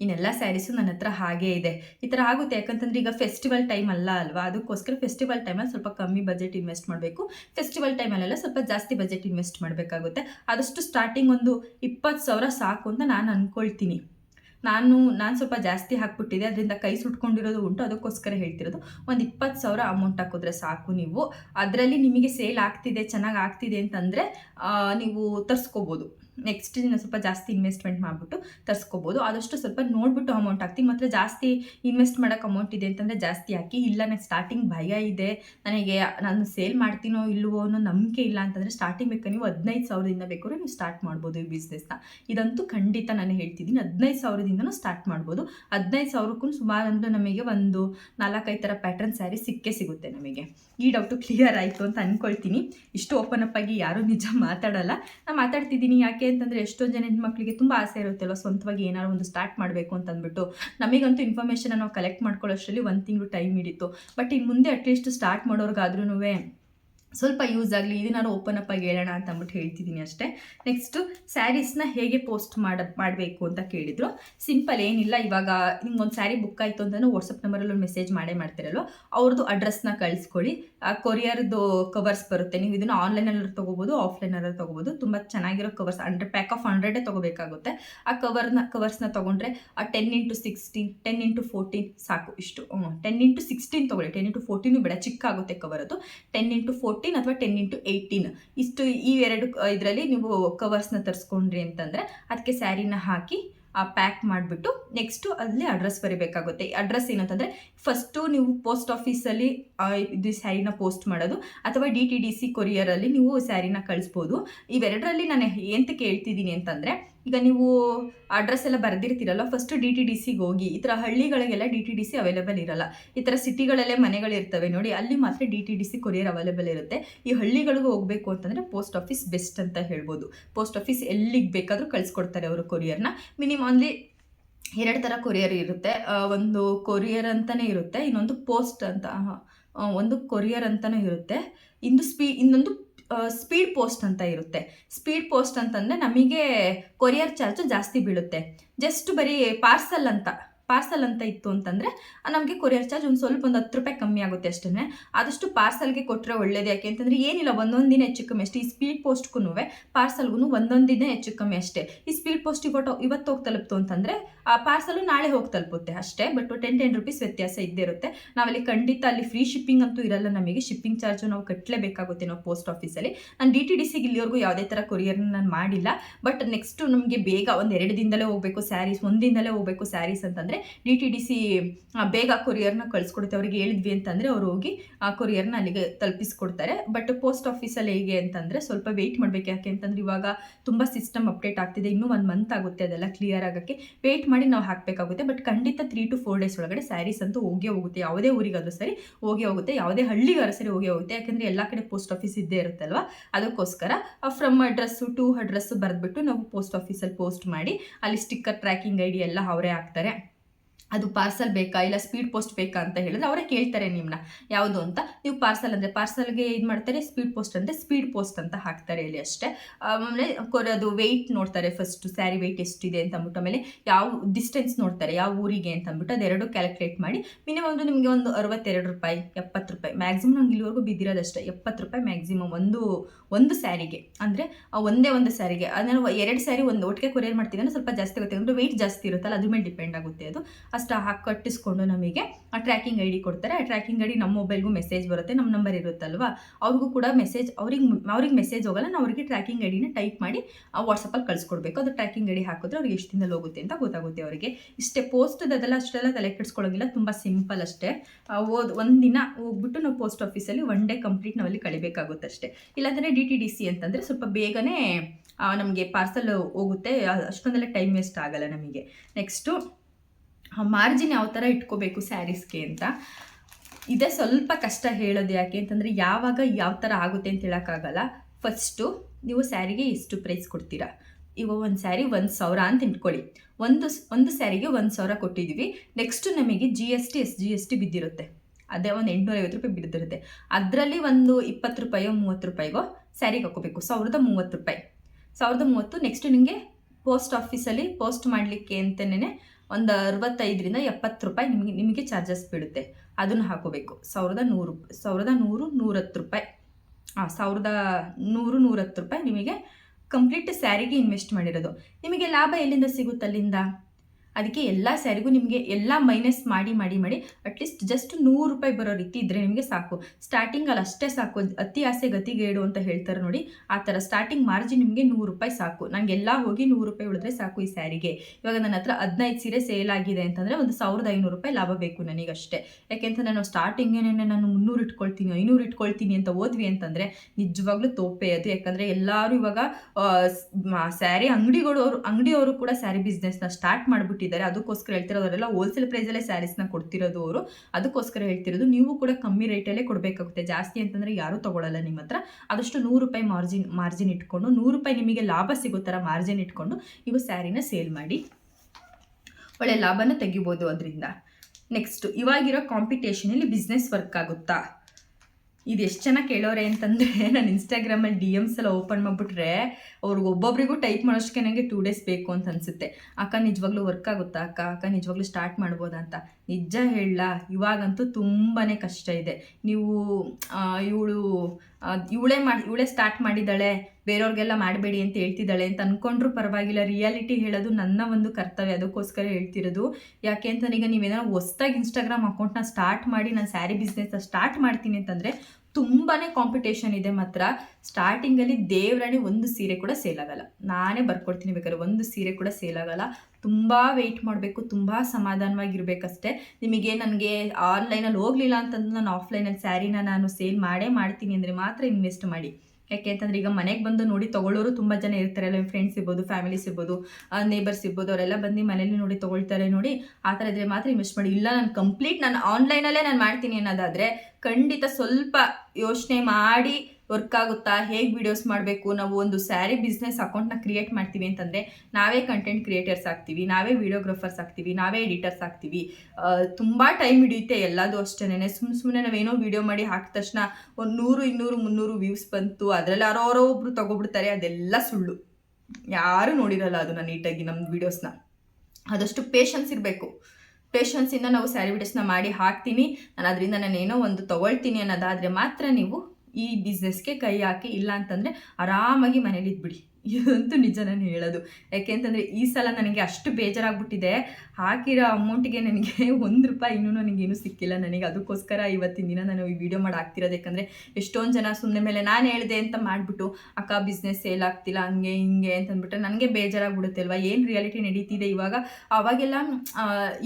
ಇನ್ನೆಲ್ಲ ಸ್ಯಾರೀಸು ನನ್ನ ಹತ್ರ ಹಾಗೇ ಇದೆ. ಈ ಥರ ಆಗುತ್ತೆ. ಯಾಕಂತಂದ್ರೆ ಈಗ ಫೆಸ್ಟಿವಲ್ ಟೈಮ್ ಅಲ್ಲ ಅಲ್ವಾ? ಅದಕ್ಕೋಸ್ಕರ ಫೆಸ್ಟಿವಲ್ ಟೈಮಲ್ಲಿ ಸ್ವಲ್ಪ ಕಮ್ಮಿ ಬಜೆಟ್ ಇನ್ವೆಸ್ಟ್ ಮಾಡಬೇಕು. ಫೆಸ್ಟಿವಲ್ ಟೈಮಲ್ಲೆಲ್ಲ ಸ್ವಲ್ಪ ಜಾಸ್ತಿ ಬಜೆಟ್ ಇನ್ವೆಸ್ಟ್ ಮಾಡಬೇಕಾಗುತ್ತೆ. ಆದಷ್ಟು ಸ್ಟಾರ್ಟಿಂಗ್ ಒಂದು ಇಪ್ಪತ್ತು ಸಾವಿರ ಸಾಕು ಅಂತ ನಾನು ಅಂದ್ಕೊಳ್ತೀನಿ ನಾನು ನಾನು ಸ್ವಲ್ಪ ಜಾಸ್ತಿ ಹಾಕ್ಬಿಟ್ಟಿದೆ, ಅದರಿಂದ ಕೈ ಸುಟ್ಕೊಂಡಿರೋದು ಉಂಟು, ಅದಕ್ಕೋಸ್ಕರ ಹೇಳ್ತಿರೋದು. ಒಂದು ಇಪ್ಪತ್ತು ಸಾವಿರ ಅಮೌಂಟ್ ಹಾಕಿದ್ರೆ ಸಾಕು ನೀವು. ಅದರಲ್ಲಿ ನಿಮಗೆ ಸೇಲ್ ಆಗ್ತಿದೆ, ಚೆನ್ನಾಗಿ ಆಗ್ತಿದೆ ಅಂತಂದರೆ ನೀವು ತರಿಸ್ಕೋಬೋದು. ನೆಕ್ಸ್ಟ್ ದಿನ ಸ್ವಲ್ಪ ಜಾಸ್ತಿ ಇನ್ವೆಸ್ಟ್ಮೆಂಟ್ ಮಾಡಿಬಿಟ್ಟು ತರಿಸ್ಕೋಬೋದು. ಆದಷ್ಟು ಸ್ವಲ್ಪ ನೋಡಿಬಿಟ್ಟು ಅಮೌಂಟ್ ಹಾಕ್ತೀನಿ. ಮಾತ್ರ ಜಾಸ್ತಿ ಇನ್ವೆಸ್ಟ್ ಮಾಡೋಕ್ಕೆ ಅಮೌಂಟ್ ಇದೆ ಅಂತಂದರೆ ಜಾಸ್ತಿ ಹಾಕಿ, ಇಲ್ಲ ನನಗೆ ಸ್ಟಾರ್ಟಿಂಗ್ ಭಯ ಇದೆ. ನನಗೆ, ನಾನು ಸೇಲ್ ಮಾಡ್ತೀನೋ ಇಲ್ಲವೋ ಅನ್ನೋ ನಂಬಿಕೆ ಇಲ್ಲ ಅಂತಂದರೆ ಸ್ಟಾರ್ಟಿಂಗ್ ಬೇಕು? ನೀವು ಹದಿನೈದು ಸಾವಿರದಿಂದ ಬೇಕಾದ್ರೆ ನೀವು ಸ್ಟಾರ್ಟ್ ಮಾಡ್ಬೋದು ಈ ಬಿಸ್ನೆಸ್ನ ಇದಂತೂ ಖಂಡಿತ ನಾನು ಹೇಳ್ತಿದ್ದೀನಿ. ಹದಿನೈದು ಸಾವಿರದಿಂದನೂ ಸ್ಟಾರ್ಟ್ ಮಾಡ್ಬೋದು. ಹದಿನೈದು ಸಾವಿರಕ್ಕೂ ಸುಮಾರು ಅಂದರೆ ನಮಗೆ ಒಂದು ನಾಲ್ಕೈದು ಥರ ಪ್ಯಾಟರ್ನ್ ಸ್ಯಾರಿ ಸಿಕ್ಕೇ ಸಿಗುತ್ತೆ ನಮಗೆ. ಈ ಡೌಟು ಕ್ಲಿಯರ್ ಆಯಿತು ಅಂತ ಅಂದ್ಕೊಳ್ತೀನಿ ಇಷ್ಟು ಓಪನ್ ಅಪ್ ಆಗಿ ಯಾರೂ ನಿಜ ಮಾತಾಡಲ್ಲ. ನಾನು ಮಾತಾಡ್ತಿದ್ದೀನಿ ಯಾಕೆ ಅಂತಂದರೆ ಎಷ್ಟೊಂದು ಜನ ಹೆಣ್ಮಕ್ಳಿಗೆ ತುಂಬ ಆಸೆ ಇರುತ್ತಲ್ವ, ಸ್ವಂತವಾಗಿ ಏನಾದ್ರು ಒಂದು ಸ್ಟಾರ್ಟ್ ಮಾಡಬೇಕು ಅಂತ ಅಂದ್ಬಿಟ್ಟು. ನಮಗಂತೂ ಇನ್ಫಾರ್ಮೇಷನ್ ನಾವು ಕಲೆಕ್ಟ್ ಮಾಡ್ಕೊಳ್ಳೋಷ್ಟರಲ್ಲಿ ಒಂದು ತಿಂಗಳು ಟೈಮ್ ಹಿಡಿತು. ಬಟ್ ಇನ್ನು ಮುಂದೆ ಅಟ್ಲೀಸ್ಟ್ ಸ್ಟಾರ್ಟ್ ಮಾಡೋರ್ಗಾದ್ರೂ ಸ್ವಲ್ಪ ಯೂಸ್ ಆಗಲಿ ಇದನ್ನಾರು ಓಪನ್ ಅಪ್ ಆಗಿ ಹೇಳೋಣ ಅಂತ ಅಂದ್ಬಿಟ್ಟು ಹೇಳ್ತಿದ್ದೀನಿ ಅಷ್ಟೇ. ನೆಕ್ಸ್ಟು ಸ್ಯಾರೀಸ್ನ ಹೇಗೆ ಪೋಸ್ಟ್ ಮಾಡ, ಮಾಡಬೇಕು ಅಂತ ಕೇಳಿದ್ರು. ಸಿಂಪಲ್ ಏನಿಲ್ಲ, ಇವಾಗ ನಿಮ್ಗೊಂದು ಸ್ಯಾರಿ ಬುಕ್ ಆಯಿತು ಅಂತಲೂ ವಾಟ್ಸಪ್ ನಂಬರಲ್ಲಿ ಒಂದು ಮೆಸೇಜ್ ಮಾಡೇ ಮಾಡ್ತಿರಲ್ವ ಅವ್ರದ್ದು ಅಡ್ರೆಸ್ನ ಕಳಿಸ್ಕೊಳ್ಳಿ. ಆ ಕೊರಿಯರ್ದು ಕವರ್ಸ್ ಬರುತ್ತೆ. ನೀವು ಇದನ್ನು ಆನ್ಲೈನಲ್ಲಿ ತೊಗೋಬೋದು ಆಫ್ಲೈನಲ್ಲಿ ತೊಗೋಬೋದು. ತುಂಬ ಚೆನ್ನಾಗಿರೋ ಕವರ್ಸ್ ಹಂಡ್ರೆಡ್ ಪ್ಯಾಕ್ ಆಫ್ ಹಂಡ್ರೆಡೇ ತೊಗೋಬೇಕಾಗುತ್ತೆ. ಆ ಕವರ್ನ ಕವರ್ಸ್ನ ತೊಗೊಂಡ್ರೆ ಆ ten into sixteen ten into fourteen ಸಾಕು ಇಷ್ಟು. ಟೆನ್ ಇಂಟು ಸಿಕ್ಸ್ಟೀನ್ ತೊಗೊಳ್ಳಿ. ಟೆನ್ ಇಂಟು ಫೋರ್ಟೀನು ಬೇಡ ಚಿಕ್ಕ ಆಗುತ್ತೆ ಕವರ್ ಅದು. ಟೆನ್ ಇಂಟು ಫೋರ್ಟೀನ್ ಅಥವಾ ಟೆನ್ ಇಂಟು ಏಯ್ಟೀನ್ ಇಷ್ಟು ಈ ಎರಡು, ಇದರಲ್ಲಿ ನೀವು ಕವರ್ಸ್ನ ತರಿಸ್ಕೊಂಡ್ರಿ ಅಂತಂದರೆ ಅದಕ್ಕೆ ಸ್ಯಾರಿನ ಹಾಕಿ ಪ್ಯಾಕ್ ಮಾಡಿಬಿಟ್ಟು ನೆಕ್ಸ್ಟು ಅಲ್ಲಿ ಅಡ್ರೆಸ್ ಬರೀಬೇಕಾಗುತ್ತೆ. ಅಡ್ರೆಸ್ ಏನಂತಂದರೆ ಫಸ್ಟು ನೀವು ಪೋಸ್ಟ್ ಆಫೀಸಲ್ಲಿ ಇದು ಸ್ಯಾರಿನ ಪೋಸ್ಟ್ ಮಾಡೋದು, ಅಥವಾ ಡಿ ಟಿ ಡಿ ಸಿ ಕೊರಿಯರಲ್ಲಿ ನೀವು ಸ್ಯಾರಿನ ಕಳಿಸ್ಬೋದು. ಇವೆರಡರಲ್ಲಿ ನಾನು ಎಂತ ಕೇಳ್ತಿದ್ದೀನಿ ಅಂತಂದರೆ ಈಗ ನೀವು ಅಡ್ರೆಸ್ ಎಲ್ಲ ಬರೆದಿರ್ತೀರಲ್ಲ ಫಸ್ಟ್ ಡಿ ಟಿ ಡಿ ಸಿಗೆ ಹೋಗಿ, ಈ ಥರ ಹಳ್ಳಿಗಳಿಗೆಲ್ಲ D T D C available ಇರಲ್ಲ. ಈ ಥರ ಸಿಟಿಗಳಲ್ಲೇ ಮನೆಗಳಿರ್ತವೆ ನೋಡಿ, ಅಲ್ಲಿ ಮಾತ್ರ D T D C courier available ಇರುತ್ತೆ. ಈ ಹಳ್ಳಿಗಳಿಗೂ ಹೋಗಬೇಕು ಅಂತಂದರೆ ಪೋಸ್ಟ್ ಆಫೀಸ್ ಬೆಸ್ಟ್ ಅಂತ ಹೇಳ್ಬೋದು. ಪೋಸ್ಟ್ ಆಫೀಸ್ ಎಲ್ಲಿಗೆ ಬೇಕಾದರೂ ಕಳಿಸ್ಕೊಡ್ತಾರೆ ಅವರು ಕೊರಿಯರ್ನ ಮಿನಿಮಮ್ ಅಲ್ಲಿ ಎರಡು ಥರ ಕೊರಿಯರ್ ಇರುತ್ತೆ. ಒಂದು ಕೊರಿಯರ್ ಅಂತಲೇ ಇರುತ್ತೆ, ಇನ್ನೊಂದು ಪೋಸ್ಟ್ ಅಂತ ಒಂದು ಕೊರಿಯರ್ ಅಂತಲೇ ಇರುತ್ತೆ. ಇಂದು ಸ್ಪೀ ಇನ್ನೊಂದು ಸ್ಪೀಡ್ ಪೋಸ್ಟ್ ಅಂತ ಇರುತ್ತೆ. ಸ್ಪೀಡ್ ಪೋಸ್ಟ್ ಅಂತಂದರೆ ನಮಗೆ ಕೊರಿಯರ್ ಚಾರ್ಜ್ ಜಾಸ್ತಿ ಬೀಳುತ್ತೆ. ಜಸ್ಟ್ ಬರೀ ಪಾರ್ಸಲ್ ಅಂತ. ಪಾರ್ಸಲ್ ಅಂತ ಇತ್ತು ಅಂತಂದರೆ ನಮಗೆ ಕೊರಿಯರ್ ಚಾರ್ಜ್ ಒಂದು ಸ್ವಲ್ಪ ಒಂದು ಹತ್ತು ರೂಪಾಯಿ ಕಮ್ಮಿ ಆಗುತ್ತೆ ಅಷ್ಟೇ ಆದಷ್ಟು ಪಾರ್ಸಲ್ಗೆ ಕೊಟ್ಟರೆ ಒಳ್ಳೇದು. ಯಾಕೆ ಅಂತಂದರೆ ಏನಿಲ್ಲ, ಒಂದೊಂದು ದಿನ ಹೆಚ್ಚು ಕಮ್ಮಿ ಅಷ್ಟೇ. ಈ ಸ್ಪೀಡ್ ಪೋಸ್ಟ್ಗೂ ಪಾರ್ಸಲ್ಗೂ ಒಂದೊಂದು ದಿನ ಹೆಚ್ಚು ಕಮ್ಮಿ ಅಷ್ಟೇ. ಈ ಸ್ಪೀಡ್ ಪೋಸ್ಟ್ ಇವತ್ತು ಇವತ್ತು ಹೋಗಿ ತಲುಪ್ತು ಅಂತಂದರೆ, ಆ ಪಾರ್ಸಲು ನಾಳೆ ಹೋಗಿ ತಲುಪುತ್ತೆ ಅಷ್ಟೇ. ಬಟ್ ಟೆನ್ ಟೆನ್ ರುಪೀಸ್ ವ್ಯತ್ಯಾಸ ಇದ್ದೇ ಇರುತ್ತೆ. ನಾವಲ್ಲಿ ಖಂಡಿತ ಅಲ್ಲಿ ಫ್ರೀ ಶಿಪ್ಪಿಂಗ್ ಅಂತೂ ಇರಲ್ಲ ನಮಗೆ. ಶಿಪ್ಪಿಂಗ್ ಚಾರ್ಜು ನಾವು ಕಟ್ಟಲೇಬೇಕಾಗುತ್ತೆ ನಾವು ಪೋಸ್ಟ್ ಆಫೀಸಲ್ಲಿ ನಾನು ಡಿ ಟಿ ಡಿ ಸಿಗೆ ಇಲ್ಲಿವರೆಗೂ ಯಾವುದೇ ಥರ ಕೊರಿಯರ್ನ ನಾನು ಮಾಡಿಲ್ಲ. ಬಟ್ ನೆಕ್ಸ್ಟು ನಮಗೆ ಬೇಗ ಒಂದು ಎರಡು ದಿನದಲ್ಲೇ ಹೋಗಬೇಕು ಸ್ಯಾರೀಸ್ ಒಂದಿನದಲ್ಲೇ ಹೋಗಬೇಕು ಸ್ಯಾರೀಸ್ ಅಂತಂದರೆ ಡಿ ಟಿ ಡಿ ಸಿ ಬೇಗ ಕೊರಿಯರ್ನ ಕಳಿಸ್ಕೊಡುತ್ತೆ. ಅವ್ರಿಗೆ ಹೇಳಿದ್ವಿ ಅಂತಂದರೆ ಅವ್ರು ಹೋಗಿ ಆ ಕೊರಿಯರ್ನ ಅಲ್ಲಿಗೆ ತಲುಪಿಸ್ಕೊಡ್ತಾರೆ. ಬಟ್ ಪೋಸ್ಟ್ ಆಫೀಸಲ್ಲಿ ಹೇಗೆ ಅಂತಂದರೆ ಸ್ವಲ್ಪ ವೆಯ್ಟ್ ಮಾಡಬೇಕು. ಯಾಕೆ ಅಂತಂದ್ರೆ ಇವಾಗ ತುಂಬ ಸಿಸ್ಟಮ್ ಅಪ್ಡೇಟ್ ಆಗ್ತಿದೆ. ಇನ್ನೂ ಒಂದು ಮಂತ್ ಆಗುತ್ತೆ ಅದೆಲ್ಲ ಕ್ಲಿಯರ್ ಆಗೋಕ್ಕೆ. ವೆಯ್ಟ್ ಮಾಡಿ ನಾವು ಹಾಕಬೇಕಾಗುತ್ತೆ. ಬಟ್ ಖಂಡಿತ ತ್ರೀ ಟು ಫೋರ್ ಡೇಸ್ ಒಳಗಡೆ ಸ್ಯಾರೀಸ್ ಅಂತೂ ಹೋಗೇ ಹೋಗುತ್ತೆ. ಯಾವುದೇ ಊರಿಗಾದರೂ ಸರಿ ಹೋಗೇ ಹೋಗುತ್ತೆ. ಯಾವುದೇ ಹಳ್ಳಿಗಾದ್ರೂ ಸರಿ ಹೋಗೇ ಹೋಗುತ್ತೆ. ಯಾಕೆಂದರೆ ಎಲ್ಲ ಕಡೆ ಪೋಸ್ಟ್ ಆಫೀಸ್ ಇದ್ದೇ ಇರುತ್ತಲ್ವ? ಅದಕ್ಕೋಸ್ಕರ ಫ್ರಮ್ ಅಡ್ರೆಸ್ಸು ಟು ಅಡ್ರೆಸ್ಸು ಬರೆದ್ಬಿಟ್ಟು ನಾವು ಪೋಸ್ಟ್ ಆಫೀಸಲ್ಲಿ ಪೋಸ್ಟ್ ಮಾಡಿ, ಅಲ್ಲಿ ಸ್ಟಿಕ್ಕರ್ ಟ್ರ್ಯಾಕಿಂಗ್ ಐ ಡಿ ಎಲ್ಲ ಅವರೇ ಹಾಕ್ತಾರೆ. ಅದು ಪಾರ್ಸಲ್ ಬೇಕಾ? ಇಲ್ಲ ಸ್ಪೀಡ್ ಪೋಸ್ಟ್ ಬೇಕಾ ಅಂತ ಹೇಳಿದ್ರೆ ಅವರೇ ಕೇಳ್ತಾರೆ ನಿಮ್ಮನ್ನ ಯಾವುದು ಅಂತ? ನೀವು ಪಾರ್ಸಲ್ ಅಂದರೆ ಪಾರ್ಸಲ್ಗೆ ಇದು ಮಾಡ್ತಾರೆ ಸ್ಪೀಡ್ ಪೋಸ್ಟ್ ಅಂದರೆ ಸ್ಪೀಡ್ ಪೋಸ್ಟ್ ಅಂತ ಹಾಕ್ತಾರೆ ಇಲ್ಲಿ ಅಷ್ಟೇ. ಆಮೇಲೆ ಕೊರೋದು ವೆಯ್ಟ್ ನೋಡ್ತಾರೆ ಫಸ್ಟು ಸ್ಯಾರಿ ವೆಯ್ಟ್ ಎಷ್ಟಿದೆ ಅಂತ ಅಂದ್ಬಿಟ್ಟು, ಆಮೇಲೆ ಯಾವ ಡಿಸ್ಟೆನ್ಸ್ ನೋಡ್ತಾರೆ, ಯಾವ ಊರಿಗೆ ಅಂತ ಅಂದ್ಬಿಟ್ಟು ಅದೆರಡು ಕ್ಯಾಲ್ಕುಲೇಟ್ ಮಾಡಿ ಮಿನಿಮಮ್ ಒಂದು ನಿಮಗೆ ಒಂದು ಅರವತ್ತೆರಡು ರೂಪಾಯಿ, ಎಪ್ಪತ್ತು ರೂಪಾಯಿ. ಮ್ಯಾಕ್ಸಿಮಮ್ ನಂಗೆ ಇಲ್ಲಿವರೆಗೂ ಬಿದ್ದಿರೋದಷ್ಟೇ, ಎಪ್ಪತ್ತು ರೂಪಾಯಿ ಮ್ಯಾಕ್ಸಿಮಮ್ ಒಂದು ಒಂದು ಸ್ಯಾರಿಗೆ ಅಂದರೆ ಒಂದೇ ಒಂದು ಸ್ಯಾರಿಗೆ ಅದನ್ನು ಎರಡು ಸ್ಯಾರಿ ಒಂದು ಒಟ್ಟಿಗೆ ಕೊರಿಯರ್ ಮಾಡ್ತೀವಿ ಅಂದರೆ ಸ್ವಲ್ಪ ಜಾಸ್ತಿ ಅಂದರೆ ವೆಯ್ಟ್ ಜಾಸ್ತಿ ಇರುತ್ತಲ್ಲ ಅದ್ರ ಮೇಲೆ ಡಿಪೆಂಡ್ ಆಗುತ್ತೆ ಅದು. ಫಸ್ಟ್ ಹಾಕಿ ಕಟ್ಟಿಸ್ಕೊಂಡು ನಮಗೆ ಆ ಟ್ರ್ಯಾಕಿಂಗ್ ಐ ಡಿ ಕೊಡ್ತಾರೆ. ಆ ಟ್ರ್ಯಾಕಿಂಗ್ ಐ ಡಿ ನಮ್ಮ ಮೊಬೈಲ್ಗೂ ಮೆಸೇಜ್ ಬರುತ್ತೆ, ನಮ್ಮ ನಂಬರ್ ಇರುತ್ತಲ್ವಾ? ಅವ್ರಿಗೂ ಕೂಡ ಮೆಸೇಜ್ ಅವ್ರಿಗೆ ಅವ್ರಿಗೆ ಮೆಸೇಜ್ ಹೋಗಲ್ಲ, ನಾವು ಅವ್ರಿಗೆ ಟ್ರ್ಯಾಕಿಂಗ್ ಐ ಡಿನ ಟೈಪ್ ಮಾಡಿ ಆ ವಾಟ್ಸಪ್ಪಲ್ಲಿ ಕಳಿಸ್ಕೊಡ್ಬೇಕು. ಅದು ಟ್ರ್ಯಾಕಿಂಗ್ ಐ ಡಿ ಹಾಕಿದ್ರೆ ಅವ್ರಿಗೆ ಎಷ್ಟು ದಿನದಲ್ಲಿ ಹೋಗುತ್ತೆ ಅಂತ ಗೊತ್ತಾಗುತ್ತೆ ಅವರಿಗೆ. ಇಷ್ಟೇ ಪೋಸ್ಟ್ ಅದೆಲ್ಲ ಅಷ್ಟೆಲ್ಲ ತಲೆ ಕೆಡಿಸ್ಕೊಳ್ಳೋಂಗಿಲ್ಲ, ತುಂಬ ಸಿಂಪಲ್ ಅಷ್ಟೇ. ಓದ್ ಒಂದಿನ ಹೋಗ್ಬಿಟ್ಟು ನಾವು ಪೋಸ್ಟ್ ಆಫೀಸಲ್ಲಿ ಒನ್ ಡೇ ಕಂಪ್ಲೀಟ್ ನಾವಲ್ಲಿ ಕಳಿಬೇಕಾಗುತ್ತೆ ಅಷ್ಟೇ. ಇಲ್ಲಾಂದರೆ ಡಿ ಟಿ ಡಿ ಸಿ ಅಂತಂದರೆ ಸ್ವಲ್ಪ ಬೇಗನೆ ನಮಗೆ ಪಾರ್ಸಲ್ ಹೋಗುತ್ತೆ, ಅಷ್ಟೊಂದೆಲ್ಲ ಟೈಮ್ ವೇಸ್ಟ್ ಆಗಲ್ಲ ನಮಗೆ. ನೆಕ್ಸ್ಟು ಮಾರ್ಜಿನ್ ಯಾವ ಥರ ಇಟ್ಕೋಬೇಕು ಸ್ಯಾರೀಸ್ಗೆ ಅಂತ. ಇದೇ ಸ್ವಲ್ಪ ಕಷ್ಟ ಹೇಳೋದು ಯಾಕೆ ಅಂತಂದರೆ ಯಾವಾಗ ಯಾವ ಥರ ಆಗುತ್ತೆ ಅಂತ ಹೇಳೋಕ್ಕಾಗಲ್ಲ. ಫಸ್ಟು ನೀವು ಸ್ಯಾರಿಗೆ ಎಷ್ಟು ಪ್ರೈಸ್ ಕೊಡ್ತೀರಾ. ಇವಾಗ ಒಂದು ಸ್ಯಾರಿ ಒಂದು ಸಾವಿರ ಅಂತ ಇಟ್ಕೊಳ್ಳಿ. ಒಂದು ಒಂದು ಸ್ಯಾರಿಗೆ ಒಂದು ಸಾವಿರ ಕೊಟ್ಟಿದ್ದೀವಿ. ನೆಕ್ಸ್ಟು ನಮಗೆ G S T S G S T ಬಿದ್ದಿರುತ್ತೆ. ಅದೇ ಒಂದು ಎಂಟುನೂರೈವತ್ತು ರೂಪಾಯಿ ಬಿದ್ದಿರುತ್ತೆ. ಅದರಲ್ಲಿ ಒಂದು ಇಪ್ಪತ್ತು ರೂಪಾಯೋ, ಮೂವತ್ತು ರೂಪಾಯಿಗೋ ಸ್ಯಾರಿಗೆ ಹಾಕೋಬೇಕು ಸಾವಿರದ ಮೂವತ್ತು ರೂಪಾಯಿ. ಸಾವಿರದ ಮೂವತ್ತು ನೆಕ್ಸ್ಟ್ ನಿಮಗೆ ಪೋಸ್ಟ್ ಆಫೀಸಲ್ಲಿ ಪೋಸ್ಟ್ ಮಾಡಲಿಕ್ಕೆ ಅಂತಲೇ ಒಂದು ಅರವತ್ತೈದರಿಂದ ಎಪ್ಪತ್ತು ರೂಪಾಯಿ ನಿಮಗೆ ನಿಮಗೆ ಚಾರ್ಜಸ್ ಬೀಳುತ್ತೆ. ಅದನ್ನು ಹಾಕೋಬೇಕು. ಸಾವಿರದ ನೂರು ಸಾವಿರದ ನೂರು ನೂರತ್ತು ರೂಪಾಯಿ. ಹಾಂ ಸಾವಿರದ ನೂರು ನೂರತ್ತು ರೂಪಾಯಿ ನಿಮಗೆ ಕಂಪ್ಲೀಟ್ ಸ್ಯಾರಿಗೆ ಇನ್ವೆಸ್ಟ್ ಮಾಡಿರೋದು. ನಿಮಗೆ ಲಾಭ ಎಲ್ಲಿಂದ ಸಿಗುತ್ತೆ ಅಲ್ಲಿಂದ? ಅದಕ್ಕೆ ಎಲ್ಲ ಸ್ಯಾರಿಗೂ ನಿಮಗೆ ಎಲ್ಲ ಮೈನಸ್ ಮಾಡಿ ಮಾಡಿ ಮಾಡಿ ಅಟ್ಲೀಸ್ಟ್ ಜಸ್ಟ್ ನೂರು ರೂಪಾಯಿ ಬರೋ ರೀತಿ ಇದ್ದರೆ ನಿಮಗೆ ಸಾಕು. ಸ್ಟಾರ್ಟಿಂಗಲ್ಲಿ ಅಷ್ಟೇ ಸಾಕು. ಅತಿ ಆಸೆ ಗತಿಗೇಡು ಅಂತ ಹೇಳ್ತಾರೆ ನೋಡಿ. ಆ ಥರ ಸ್ಟಾರ್ಟಿಂಗ್ ಮಾರ್ಜಿನ್ ನಿಮಗೆ ನೂರು ರೂಪಾಯಿ ಸಾಕು. ನನಗೆಲ್ಲ ಹೋಗಿ ನೂರು ರೂಪಾಯಿ ಉಳಿದ್ರೆ ಸಾಕು ಈ ಸ್ಯಾರಿಗೆ. ಇವಾಗ ನನ್ನ ಹತ್ರ ಹದಿನೈದು ಸೀರೆ ಸೇಲ್ ಆಗಿದೆ ಅಂತಂದರೆ ಒಂದು ಸಾವಿರದ ಐನೂರು ರೂಪಾಯಿ ಲಾಭ ಬೇಕು ನನಗಷ್ಟೇ. ಯಾಕೆಂತ ನಾನು ಸ್ಟಾರ್ಟಿಂಗೇನೆ ನಾನು ಮುನ್ನೂರು ಇಟ್ಕೊಳ್ತೀನಿ, ಐನೂರು ಇಟ್ಕೊಳ್ತೀನಿ ಅಂತ ಓದ್ವಿ ಅಂತಂದರೆ ನಿಜವಾಗ್ಲೂ ತೋಪೆ ಅದು. ಯಾಕಂದರೆ ಎಲ್ಲರೂ ಇವಾಗ ಸ್ಯಾರಿ ಅಂಗಡಿಗಳು ಅವರು ಅಂಗಡಿಯವರು ಕೂಡ ಸ್ಯಾರಿ ಬಿಸ್ನೆಸ್ನ ಸ್ಟಾರ್ಟ್ ಮಾಡಿಬಿಟ್ಟಿದ್ದಾರೆ ಅದಕ್ಕೋಸ್ಕರ ಹೇಳ್ತಿರೋದವರೆಲ್ಲ ಹೋಲ್ಸೇಲ್ ಪ್ರೈಸಲ್ಲೇ ಸ್ಯಾರೀಸ್ನ ಕೊಡ್ತಿರೋದು ಅವರು. ಅದಕ್ಕೋಸ್ಕರ ಹೇಳ್ತಿರೋದು ನೀವು ಕೂಡ ಕಮ್ಮಿ ರೇಟಲ್ಲೇ ಕೊಡಬೇಕಾಗುತ್ತೆ. ಜಾಸ್ತಿ ಅಂತಂದರೆ ಯಾರೂ ತೊಗೊಳ್ಳಲ್ಲ ನಿಮ್ಮ ಹತ್ರ. ಆದಷ್ಟು ನೂರು ರೂಪಾಯಿ ಮಾರ್ಜಿನ್ ಮಾರ್ಜಿನ್ ಇಟ್ಕೊಂಡು, ನೂರು ರೂಪಾಯಿ ನಿಮಗೆ ಲಾಭ ಸಿಗೋ ಥರ ಮಾರ್ಜಿನ್ ಇಟ್ಕೊಂಡು ನೀವು ಸ್ಯಾರಿನ ಸೇಲ್ ಮಾಡಿ ಒಳ್ಳೆ ಲಾಭನ ತೆಗಿಬೋದು ಅದರಿಂದ. ನೆಕ್ಸ್ಟ್ ಇವಾಗಿರೋ ಕಾಂಪಿಟೇಷನಲ್ಲಿ ಬಿಸ್ನೆಸ್ ವರ್ಕ್ ಆಗುತ್ತಾ? ಇದು ಎಷ್ಟು ಜನ ಕೇಳೋರೆ ಅಂತಂದರೆ ನಾನು ಇನ್ಸ್ಟಾಗ್ರಾಮಲ್ಲಿ ಡಿ ಎಮ್ಸ್ ಎಲ್ಲ ಓಪನ್ ಮಾಡಿಬಿಟ್ರೆ ಅವ್ರಿಗೆ ಒಬ್ಬೊಬ್ರಿಗೂ ಟೈಪ್ ಮಾಡೋಷ್ಟಕ್ಕೆ ನನಗೆ ಟೂ ಡೇಸ್ ಬೇಕು ಅಂತ ಅನಿಸುತ್ತೆ. ಅಕ್ಕ, ನಿಜವಾಗ್ಲೂ ವರ್ಕ್ ಆಗುತ್ತಾ ಅಕ್ಕ? ಅಕ್ಕ, ನಿಜವಾಗ್ಲೂ ಸ್ಟಾರ್ಟ್ ಮಾಡ್ಬೋದಾ ಅಂತ? ನಿಜ ಹೇಳಲ್ಲ ಇವಾಗಂತೂ ತುಂಬಾ ಕಷ್ಟ ಇದೆ. ನೀವು ಇವಳು ಇವಳೇ ಮಾಡಿ, ಇವಳೇ ಸ್ಟಾರ್ಟ್ ಮಾಡಿದ್ದಾಳೆ, ಬೇರೆಯವ್ರಿಗೆಲ್ಲ ಮಾಡಬೇಡಿ ಅಂತ ಹೇಳ್ತಿದ್ದಾಳೆ ಅಂತ ಅಂದ್ಕೊಂಡ್ರೂ ಪರವಾಗಿಲ್ಲ. ರಿಯಾಲಿಟಿ ಹೇಳೋದು ನನ್ನ ಒಂದು ಕರ್ತವ್ಯ, ಅದಕ್ಕೋಸ್ಕರ ಹೇಳ್ತಿರೋದು. ಯಾಕೆ ಅಂತಂದ್ರೆ ಈಗ ನೀವೇನಾದ್ರು ಹೊಸ್ದಾಗಿ ಇನ್ಸ್ಟಾಗ್ರಾಮ್ ಅಕೌಂಟ್ನ ಸ್ಟಾರ್ಟ್ ಮಾಡಿ, ನಾನು ಸ್ಯಾರಿ ಬಿಸ್ನೆಸ್ನ ಸ್ಟಾರ್ಟ್ ಮಾಡ್ತೀನಿ ಅಂತಂದರೆ ತುಂಬಾ ಕಾಂಪಿಟೇಷನ್ ಇದೆ ಮಾತ್ರ. ಸ್ಟಾರ್ಟಿಂಗಲ್ಲಿ ದೇವರಾಣಿ ಒಂದು ಸೀರೆ ಕೂಡ ಸೇಲ್ ಆಗಲ್ಲ. ನಾನೇ ಬರ್ಕೊಡ್ತೀನಿ ಬೇಕಾದ್ರೆ ಒಂದು ಸೀರೆ ಕೂಡ ಸೇಲ್ ಆಗಲ್ಲ. ತುಂಬ ವೆಯ್ಟ್ ಮಾಡಬೇಕು, ತುಂಬ ಸಮಾಧಾನವಾಗಿರ್ಬೇಕಷ್ಟೇ. ನಿಮಗೆ ನನಗೆ ಆನ್ಲೈನಲ್ಲಿ ಹೋಗಲಿಲ್ಲ ಅಂತಂದ್ರೆ ನಾನು ಆಫ್ಲೈನಲ್ಲಿ ಸ್ಯಾರಿನ ನಾನು ಸೇಲ್ ಮಾಡೇ ಮಾಡ್ತೀನಿ ಅಂದರೆ ಮಾತ್ರ ಇನ್ವೆಸ್ಟ್ ಮಾಡಿ. ಯಾಕೆ ಅಂತಂದ್ರೆ ಈಗ ಮನೆಗೆ ಬಂದು ನೋಡಿ ತಗೊಳ್ಳೋರು ತುಂಬ ಜನ ಇರ್ತಾರೆ. ಅಲ್ಲ ಫ್ರೆಂಡ್ಸ್ ಇರ್ಬೋದು ಫ್ಯಾಮಿಲೀಸ್ ಇರ್ಬೋದು ನೇಬರ್ಸ್ ಇರ್ಬೋದು, ಅವರೆಲ್ಲ ಬಂದು ಮನೇಲಿ ನೋಡಿ ತಗೊಳ್ತಾರೆ ನೋಡಿ. ಆ ಥರ ಇದ್ರೆ ಮಾತ್ರ ಇನ್ವೆಸ್ಟ್ ಮಾಡಿ. ಇಲ್ಲ, ನಾನು ಕಂಪ್ಲೀಟ್ ನಾನು ಆನ್ಲೈನಲ್ಲೇ ನಾನು ಮಾಡ್ತೀನಿ ಅನ್ನೋದಾದರೆ ಖಂಡಿತ ಸ್ವಲ್ಪ ಯೋಚನೆ ಮಾಡಿ ವರ್ಕ್ ಆಗುತ್ತಾ? ಹೇಗೆ ವಿಡಿಯೋಸ್ ಮಾಡಬೇಕು? ನಾವು ಒಂದು ಸ್ಯಾರಿ ಬಿಸ್ನೆಸ್ ಅಕೌಂಟ್ನ ಕ್ರಿಯೇಟ್ ಮಾಡ್ತೀವಿ ಅಂತಂದರೆ ನಾವೇ ಕಂಟೆಂಟ್ ಕ್ರಿಯೇಟರ್ಸ್ ಆಗ್ತೀವಿ, ನಾವೇ ವೀಡಿಯೋಗ್ರಾಫರ್ಸ್ ಆಗ್ತೀವಿ, ನಾವೇ ಎಡಿಟರ್ಸ್ ಆಗ್ತೀವಿ. ತುಂಬ ಟೈಮ್ ಹಿಡಿಯುತ್ತೆ ಎಲ್ಲದೂ ಅಷ್ಟೇ ಸುಮ್ಮನೆ ಸುಮ್ಮನೆ ನಾವೇನೋ ವಿಡಿಯೋ ಮಾಡಿ ಹಾಕಿದ ತಕ್ಷಣ ಒಂದು ನೂರು, ಇನ್ನೂರು, ಮುನ್ನೂರು ವ್ಯೂಸ್ ಬಂತು, ಅದರಲ್ಲಿ ಯಾರೋ ಒಬ್ರು ತಗೊಬಿಡ್ತಾರೆ, ಅದೆಲ್ಲ ಸುಳ್ಳು. ಯಾರೂ ನೋಡಿರಲ್ಲ ಅದನ್ನು ನೀಟಾಗಿ ನಮ್ಮ ವೀಡಿಯೋಸ್ನ ಆದಷ್ಟು ಪೇಷನ್ಸ್ ಇರಬೇಕು. ಪೇಷನ್ಸಿಂದ ನಾವು ಸ್ಯಾರಿ ವಿಡಿಯೋಸ್ನ ಮಾಡಿ ಹಾಕ್ತೀನಿ. ನಾನು ಅದರಿಂದ ನಾನು ಏನೋ ಒಂದು ತೊಗೊಳ್ತೀನಿ ಅನ್ನೋದಾದರೆ ಮಾತ್ರ ನೀವು ಈ ಬಿಸ್ನೆಸ್ಗೆ ಕೈ ಹಾಕಿ ಇಲ್ಲ ಅಂತಂದರೆ ಆರಾಮಾಗಿ ಮನೇಲಿ ಇದ್ಬಿಡಿ. ಇದಂತೂ ನಿಜ ನಾನು ಹೇಳೋದು ಯಾಕೆಂತಂದರೆ ಈ ಸಲ ನನಗೆ ಅಷ್ಟು ಬೇಜಾರಾಗ್ಬಿಟ್ಟಿದೆ. ಹಾಕಿರೋ ಅಮೌಂಟಿಗೆ ನನಗೆ ಒಂದು ರೂಪಾಯಿ ಇನ್ನೂ ನನಗೇನು ಸಿಕ್ಕಿಲ್ಲ. ನನಗೆ ಅದಕ್ಕೋಸ್ಕರ ಇವತ್ತಿನ ದಿನ ನಾನು ಈ ವಿಡಿಯೋ ಮಾಡಿ ಹಾಕ್ತಿರೋದು. ಯಾಕಂದರೆ ಎಷ್ಟೊಂದು ಜನ ಸುಮ್ಮನೆ ಮೇಲೆ ನಾನು ಹೇಳಿದೆ ಅಂತ ಮಾಡಿಬಿಟ್ಟು, ಅಕ್ಕ ಬಿಸ್ನೆಸ್ ಸೇಲ್ ಆಗ್ತಿಲ್ಲ, ಹಂಗೆ, ಹಿಂಗೆ ಅಂತಂದ್ಬಿಟ್ರೆ ನನಗೆ ಬೇಜಾರಾಗ್ಬಿಡುತ್ತೆ ಅಲ್ವಾ? ಏನು ರಿಯಾಲಿಟಿ ನಡೀತಿದೆ ಇವಾಗ? ಅವಾಗೆಲ್ಲ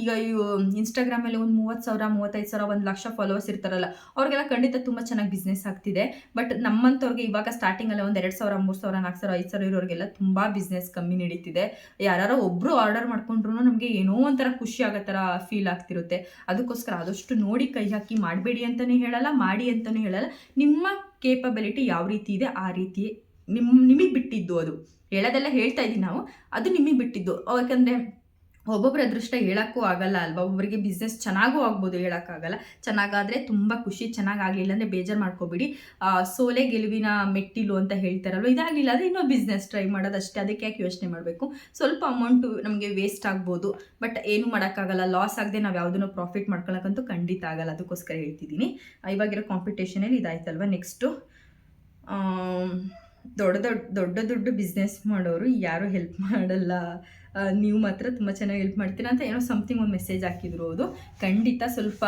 ಈಗ ಇವು ಇನ್ಸ್ಟಾಗ್ರಾಮಲ್ಲಿ ಒಂದು ಮೂವತ್ತು ಸಾವಿರ, ಮೂವತ್ತೈದು ಸಾವಿರ, ಒಂದು ಲಕ್ಷ ಫಾಲೋವರ್ಸ್ ಇರ್ತಾರಲ್ಲ, ಅವ್ರಿಗೆಲ್ಲ ಖಂಡಿತ ತುಂಬ ಚೆನ್ನಾಗಿ ಬಿಸ್ನೆಸ್ ಆಗ್ತಿದೆ. ಬಟ್ ನಮ್ಮಂಥವ್ರಿಗೆ ಇವಾಗ ಸ್ಟಾರ್ಟಿಂಗಲ್ಲಿ ಒಂದು ಎರಡು ಸಾವಿರ, ಮೂರು ಸಾವಿರ, ನಾಲ್ಕು ಸಾವಿರ, ಐದು ಸಾವಿರ ಇರೋರಿಗೆಲ್ಲ ತುಂಬ ಬಿಸ್ನೆಸ್ ಕಮ್ಮಿ ನಡೀತಿದೆ. ಯಾರು ಒಬ್ಬರು ಆರ್ಡರ್ ಮಾಡ್ಕೊಂಡ್ರು ನಮಗೆ ಏನೋ ಒಂಥರ ಖುಷಿ ಆಗೋ ಥರ ಫೀಲ್ ಆಗ್ತಿರುತ್ತೆ. ಅದಕ್ಕೋಸ್ಕರ ಆದಷ್ಟು ನೋಡಿ ಕೈ ಹಾಕಿ ಮಾಡಬೇಡಿ ಅಂತಲೇ ಹೇಳಲ್ಲ, ಮಾಡಿ ಅಂತಲೂ ಹೇಳಲ್ಲ. ನಿಮ್ಮ ಕೇಪಬಿಲಿಟಿ ಯಾವ ರೀತಿ ಇದೆ ಆ ರೀತಿ ನಿಮ್ಮ ನಿಮಗೆ ಬಿಟ್ಟಿದ್ದು ಅದು. ಹೇಳೋದೆಲ್ಲ ಹೇಳ್ತಾ ಇದ್ದೀವಿ ನಾವು. ಅದು ನಿಮಗೆ ಬಿಟ್ಟಿದ್ದು. ಯಾಕಂದರೆ ಒಬ್ಬೊಬ್ಬರ ಅದೃಷ್ಟ ಹೇಳೋಕ್ಕೂ ಆಗಲ್ಲ ಅಲ್ವಾ? ಒಬ್ಬರಿಗೆ ಬಿಸ್ನೆಸ್ ಚೆನ್ನಾಗೂ ಆಗ್ಬೋದು ಹೇಳೋಕ್ಕಾಗಲ್ಲ. ಚೆನ್ನಾಗಾದರೆ ತುಂಬ ಖುಷಿ ಚೆನ್ನಾಗಾಗಲಿಲ್ಲ ಅಂದರೆ ಬೇಜಾರು ಮಾಡ್ಕೋಬೇಡಿ. ಸೋಲೆ ಗೆಲುವಿನ ಮೆಟ್ಟಿಲು ಅಂತ ಹೇಳ್ತಾರಲ್ವ? ಇದಾಗಲಿಲ್ಲ ಅಂದರೆ ಇನ್ನೂ ಬಿಸ್ನೆಸ್ ಟ್ರೈ ಮಾಡೋದಷ್ಟೇ. ಅದಕ್ಕೆ ಯಾಕೆ ಯೋಚನೆ ಮಾಡಬೇಕು? ಸ್ವಲ್ಪ ಅಮೌಂಟು ನಮಗೆ ವೇಸ್ಟ್ ಆಗ್ಬೋದು. ಬಟ್ ಏನು ಮಾಡೋಕ್ಕಾಗಲ್ಲ. ಲಾಸ್ ಆಗದೆ ನಾವು ಯಾವುದನ್ನು ಪ್ರಾಫಿಟ್ ಮಾಡ್ಕೊಳಕ್ಕಂತೂ ಖಂಡಿತ ಆಗಲ್ಲ. ಅದಕ್ಕೋಸ್ಕರ ಹೇಳ್ತಿದ್ದೀನಿ. ಇವಾಗಿರೋ ಕಾಂಪಿಟೇಷನಲ್ಲಿ ಇದಾಯ್ತಲ್ವ ನೆಕ್ಸ್ಟು ದೊಡ್ಡ ದೊಡ್ಡ ದೊಡ್ಡ ದೊಡ್ಡ ಬಿಸ್ನೆಸ್ ಮಾಡೋರು ಯಾರೂ ಹೆಲ್ಪ್ ಮಾಡಲ್ಲ. ನೀವು ಮಾತ್ರ ತುಂಬ ಚೆನ್ನಾಗಿ ಹೆಲ್ಪ್ ಮಾಡ್ತೀರಾ ಅಂತ ಏನೋ ಸಮಥಿಂಗ್ ಒಂದು ಮೆಸೇಜ್ ಹಾಕಿದ್ರು ಅದು ಖಂಡಿತ ಸ್ವಲ್ಪ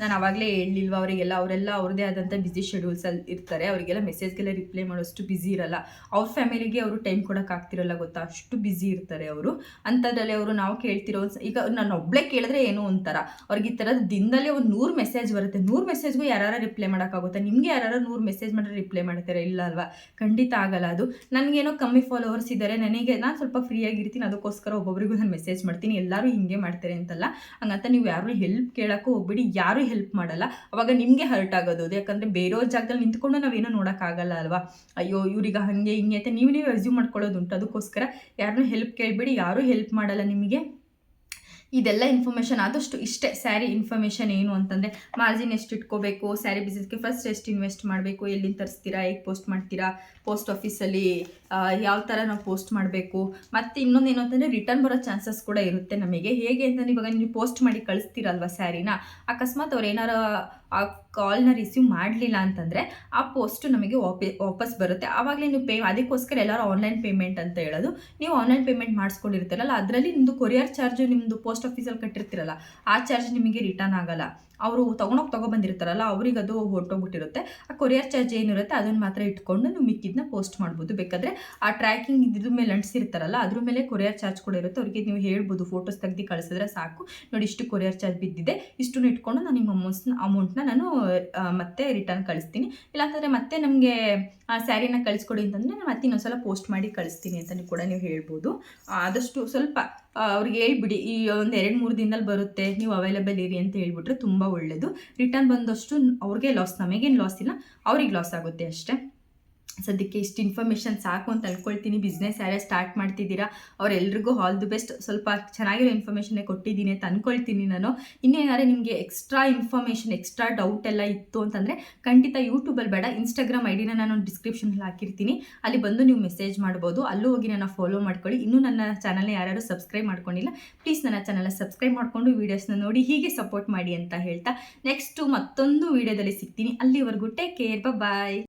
ನಾನು ಆವಾಗಲೇ ಹೇಳಿಲ್ವ, ಅವರಿಗೆಲ್ಲ, ಅವರೆಲ್ಲ ಅವ್ರದ್ದೇ ಆದಂಥ ಶೆಡ್ಯೂಲ್ಸ್ ಶೆಡ್ಯೂಲ್ಸಲ್ಲಿ ಇರ್ತಾರೆ. ಅವರಿಗೆಲ್ಲ ಮೆಸೇಜ್ಗೆಲ್ಲ ರಿಪ್ಲೈ ಮಾಡೋಷ್ಟು ಬ್ಯುಸಿ ಇರಲ್ಲ. ಅವ್ರ ಫ್ಯಾಮಿಲಿಗೆ ಅವರು ಟೈಮ್ ಕೊಡೋಕ್ಕಾಗ್ತಿರಲ್ಲ ಗೊತ್ತಾ? ಅಷ್ಟು ಬ್ಯುಸಿ ಇರ್ತಾರೆ ಅವರು. ಅಂಥದ್ರಲ್ಲಿ ಅವರು ನಾವು ಕೇಳ್ತಿರೋ ಈಗ ನಾನು ಒಬ್ಬಳೇ ಕೇಳಿದ್ರೆ ಏನೋ ಒಂಥರ. ಅವ್ರಿಗೆ ಈ ಥರದ ದಿನದಲ್ಲೇ ಒಂದು ನೂರು ಮೆಸೇಜ್ ಬರುತ್ತೆ. ನೂರು ಮೆಸೇಜ್ಗೂ ಯಾರು ರಿಪ್ಲೈ ಮಾಡೋಕ್ಕಾಗುತ್ತೆ ನಿಮಗೆ ಯಾರು ನೂರು ಮೆಸೇಜ್ ಮಾಡಿದ್ರೆ ರಿಪ್ಲೈ ಮಾಡ್ತಾರೆ ಇಲ್ಲ ಅಲ್ವಾ? ಖಂಡಿತ ಆಗಲ್ಲ ಅದು. ನನಗೇನೋ ಕಮ್ಮಿ ಫಾಲೋವರ್ಸ್ ಇದ್ದಾರೆ ನನಗೆ ನಾನು ಸ್ವಲ್ಪ ಫ್ರೀ ಆಗಿರ್ತೀನಿ. ಅದಕ್ಕೋಸ್ಕರ ಒಬ್ಬೊಬ್ಬರಿಗೂ ನಾನು ಮೆಸೇಜ್ ಮಾಡ್ತೀನಿ, ಎಲ್ಲರೂ ಹಿಂಗೆ ಮಾಡ್ತಾರೆ ಅಂತಲ್ಲ. ಹಂಗಂತ ನೀವು ಯಾರು ಹೆಲ್ಪ್ ಕೇಳೋಕ್ಕೂ ಹೋಗ್ಬಿಡಿ, ಯಾರೂ ಹೆಲ್ಪ್ ಮಾಡಲ್ಲ. ಅವಾಗ ನಿಮಗೆ ಹರ್ಟ್ ಆಗೋದು ಯಾಕಂದರೆ ಬೇರೆಯವ್ರ ಜಾಗದಲ್ಲಿ ನಿಂತ್ಕೊಂಡು ನಾವೇನೋ ನೋಡೋಕ್ಕಾಗಲ್ಲ ಅಲ್ವಾ? ಅಯ್ಯೋ, ಇವ್ರಿಗೆ ಹಾಗೆ ಹಿಂಗೆ ಅಂತ ನೀವು ನೀವು ರೆಸ್ಯೂಮ್ ಮಾಡ್ಕೊಳ್ಳೋದುಂಟು. ಅದಕ್ಕೋಸ್ಕರ ಯಾರನ್ನೂ ಹೆಲ್ಪ್ ಕೇಳಬೇಡಿ, ಯಾರೂ ಹೆಲ್ಪ್ ಮಾಡಲ್ಲ ನಿಮಗೆ? ಇದೆಲ್ಲ ಇನ್ಫಾರ್ಮೇಷನ್ ಆದಷ್ಟು ಇಷ್ಟೇ. ಸ್ಯಾರಿ ಇನ್ಫಾರ್ಮೇಷನ್ ಏನು ಅಂತಂದರೆ ಮಾರ್ಜಿನ್ ಎಷ್ಟು ಇಟ್ಕೋಬೇಕು ಸ್ಯಾರಿ ಬಿಸ್ನೆಸ್ಗೆ ಫಸ್ಟ್ ಎಷ್ಟು ಇನ್ವೆಸ್ಟ್ ಮಾಡಬೇಕು, ಎಲ್ಲಿಂದ ತರಿಸ್ತೀರಾ, ಹೇಗೆ ಪೋಸ್ಟ್ ಮಾಡ್ತೀರಾ ಪೋಸ್ಟ್ ಆಫೀಸಲ್ಲಿ ಯಾವ ಥರ ನಾವು ಪೋಸ್ಟ್ ಮಾಡಬೇಕು. ಮತ್ತು ಇನ್ನೊಂದು ಏನು ಅಂತಂದರೆ ರಿಟರ್ನ್ ಬರೋ ಚಾನ್ಸಸ್ ಕೂಡ ಇರುತ್ತೆ ನಮಗೆ. ಹೇಗೆ ಅಂತಂದರೆ, ಇವಾಗ ನೀವು ಪೋಸ್ಟ್ ಮಾಡಿ ಕಳಿಸ್ತೀರಲ್ವ ಸ್ಯಾರಿನ ಅಕಸ್ಮಾತ್ ಅವ್ರು ಏನಾರ ಆ ಕಾಲ್ನ ರಿಸೀವ್ ಮಾಡಲಿಲ್ಲ ಅಂತಂದರೆ ಆ ಪೋಸ್ಟು ನಮಗೆ ವಾಪಿ, ವಾಪಸ್ ಬರುತ್ತೆ. ಆವಾಗಲೇ ನೀವು ಪೇ ಅದಕ್ಕೋಸ್ಕರ ಎಲ್ಲರೂ ಆನ್ಲೈನ್ ಪೇಮೆಂಟ್ ಅಂತ ಹೇಳೋದು. ನೀವು ಆನ್ಲೈನ್ ಪೇಮೆಂಟ್ ಮಾಡಿಸ್ಕೊಂಡಿರ್ತೀರಲ್ಲ, ಅದರಲ್ಲಿ ನಿಮ್ಮದು ಕೊರಿಯರ್ ಚಾರ್ಜು ನಿಮ್ಮದು ಪೋಸ್ಟ್ ಆಫೀಸಲ್ಲಿ ಕಟ್ಟಿರ್ತೀರಲ್ಲ, ಆ ಚಾರ್ಜ್ ನಿಮಗೆ ರಿಟರ್ನ್ ಆಗಲ್ಲ. ಅವರು ತೊಗೊಂಡೋಗಿ ತೊಗೊಬಂದಿರ್ತಾರಲ್ಲ, ಅವ್ರಿಗೆ ಅದು ಹೊರಟೋಗ್ಬಿಟ್ಟಿರುತ್ತೆ. ಆ ಕೊರಿಯರ್ ಚಾರ್ಜ್ ಏನಿರುತ್ತೆ ಅದನ್ನು ಮಾತ್ರ ಇಟ್ಕೊಂಡು ನೀವು ಮಿಕ್ಕಿದ್ನ ಪೋಸ್ಟ್ ಮಾಡ್ಬೋದು. ಬೇಕಾದರೆ ಆ ಟ್ರ್ಯಾಕಿಂಗ್ ಇದ್ರ ಮೇಲೆ ಅಂಟಿಸಿರ್ತಾರಲ್ಲ, ಅದ್ರ ಮೇಲೆ ಕೊರಿಯರ್ ಚಾರ್ಜ್ ಕೂಡ ಇರುತ್ತೆ. ಅವರಿಗೆ ನೀವು ಹೇಳ್ಬೋದು, ಫೋಟೋಸ್ ತೆಗ್ದು ಕಳಿಸಿದ್ರೆ ಸಾಕು. ನೋಡಿ, ಇಷ್ಟು ಕೊರಿಯರ್ ಚಾರ್ಜ್ ಬಿದ್ದಿದೆ. ಇಷ್ಟನ್ನು ಇಟ್ಕೊಂಡು ನಾನು ನಿಮ್ಮ ಅಮೌಂಟ್ ಅಮೌಂಟ್ನ ನಾನು ಮತ್ತೆ ರಿಟರ್ನ್ ಕಳಿಸ್ತೀನಿ. ಇಲ್ಲಾಂತಂದರೆ ಮತ್ತೆ ನಮಗೆ, ಆ, ಸ್ಯಾರಿನ ಕಳಿಸ್ಕೊಡಿ ಅಂತಂದರೆ ನಾನು ಮತ್ತೆ ಇನ್ನೊಂದ್ಸಲ ಪೋಸ್ಟ್ ಮಾಡಿ ಕಳಿಸ್ತೀನಿ ಅಂತಲೂ ಕೂಡ ನೀವು ಹೇಳ್ಬೋದು. ಆದಷ್ಟು ಸ್ವಲ್ಪ ಅವ್ರಿಗೆ ಹೇಳ್ಬಿಡಿ, ಈ ಒಂದು ಎರಡು ಮೂರು ದಿನದಲ್ಲಿ ಬರುತ್ತೆ, ನೀವು ಅವೈಲೇಬಲ್ ಇರಿ ಅಂತ ಹೇಳ್ಬಿಟ್ರೆ ತುಂಬ ಒಳ್ಳೆಯದು ರಿಟರ್ನ್ ಬಂದಷ್ಟು ಅವ್ರಿಗೆ ಲಾಸ್ ನಮಗೇನು ಲಾಸ್ ಇಲ್ಲ, ಅವ್ರಿಗೆ ಲಾಸ್ ಆಗುತ್ತೆ ಅಷ್ಟೇ. ಸದ್ಯಕ್ಕೆ ಇಷ್ಟು ಇನ್ಫಾರ್ಮೇಷನ್ ಸಾಕು ಅಂತ ಅನ್ಕೊಳ್ತೀನಿ. ಬಿಸ್ನೆಸ್ ಯಾರೇ ಸ್ಟಾರ್ಟ್ ಮಾಡ್ತಿದ್ದೀರಾ, ಅವರೆಲ್ರಿಗೂ ಆಲ್ ದಿ ಬೆಸ್ಟ್ ಸ್ವಲ್ಪ ಚೆನ್ನಾಗಿರೋ ಇನ್ಫಾರ್ಮೇಷನ್ನೇ ಕೊಟ್ಟಿದ್ದೀನಿ ಅಂತ ಅಂದ್ಕೊಳ್ತೀನಿ ನಾನು. ಇನ್ನೇನಾದ್ರೆ ನಿಮಗೆ ಎಕ್ಸ್ಟ್ರಾ ಇನ್ಫಾರ್ಮೇಷನ್ ಎಕ್ಸ್ಟ್ರಾ ಡೌಟ್ ಎಲ್ಲ ಇತ್ತು ಅಂತಂದರೆ ಖಂಡಿತ ಯೂಟ್ಯೂಬಲ್ಲಿ ಬೇಡ ಇನ್ಸ್ಟಾಗ್ರಾಮ್ ಐಡಿನ ನಾನು ಡಿಸ್ಕ್ರಿಪ್ಷನಲ್ಲಿ ಹಾಕಿರ್ತೀನಿ. ಅಲ್ಲಿ ಬಂದು ನೀವು ಮೆಸೇಜ್ ಮಾಡ್ಬೋದು. ಅಲ್ಲೂ ಹೋಗಿ ನನ್ನ ಫಾಲೋ ಮಾಡ್ಕೊಳ್ಳಿ. ಇನ್ನೂ ನನ್ನ ಚಾನಲ್ನ ಯಾರು ಸಬ್ಸ್ಕ್ರೈಬ್ ಮಾಡ್ಕೊಂಡಿಲ್ಲ ಪ್ಲೀಸ್ ನನ್ನ ಚಾನಲ್ನ ಸಬ್ಸ್ಕ್ರೈಬ್ ಮಾಡಿಕೊಂಡು ವೀಡಿಯೋಸ್ನ ನೋಡಿ ಹೀಗೆ ಸಪೋರ್ಟ್ ಮಾಡಿ ಅಂತ ಹೇಳ್ತಾ ನೆಕ್ಸ್ಟು ಮತ್ತೊಂದು ವೀಡಿಯೋದಲ್ಲಿ ಸಿಗ್ತೀನಿ. ಅಲ್ಲಿವರೆಗೂ ಟೇಕ್ ಕೇರ್ ಬಾಯ್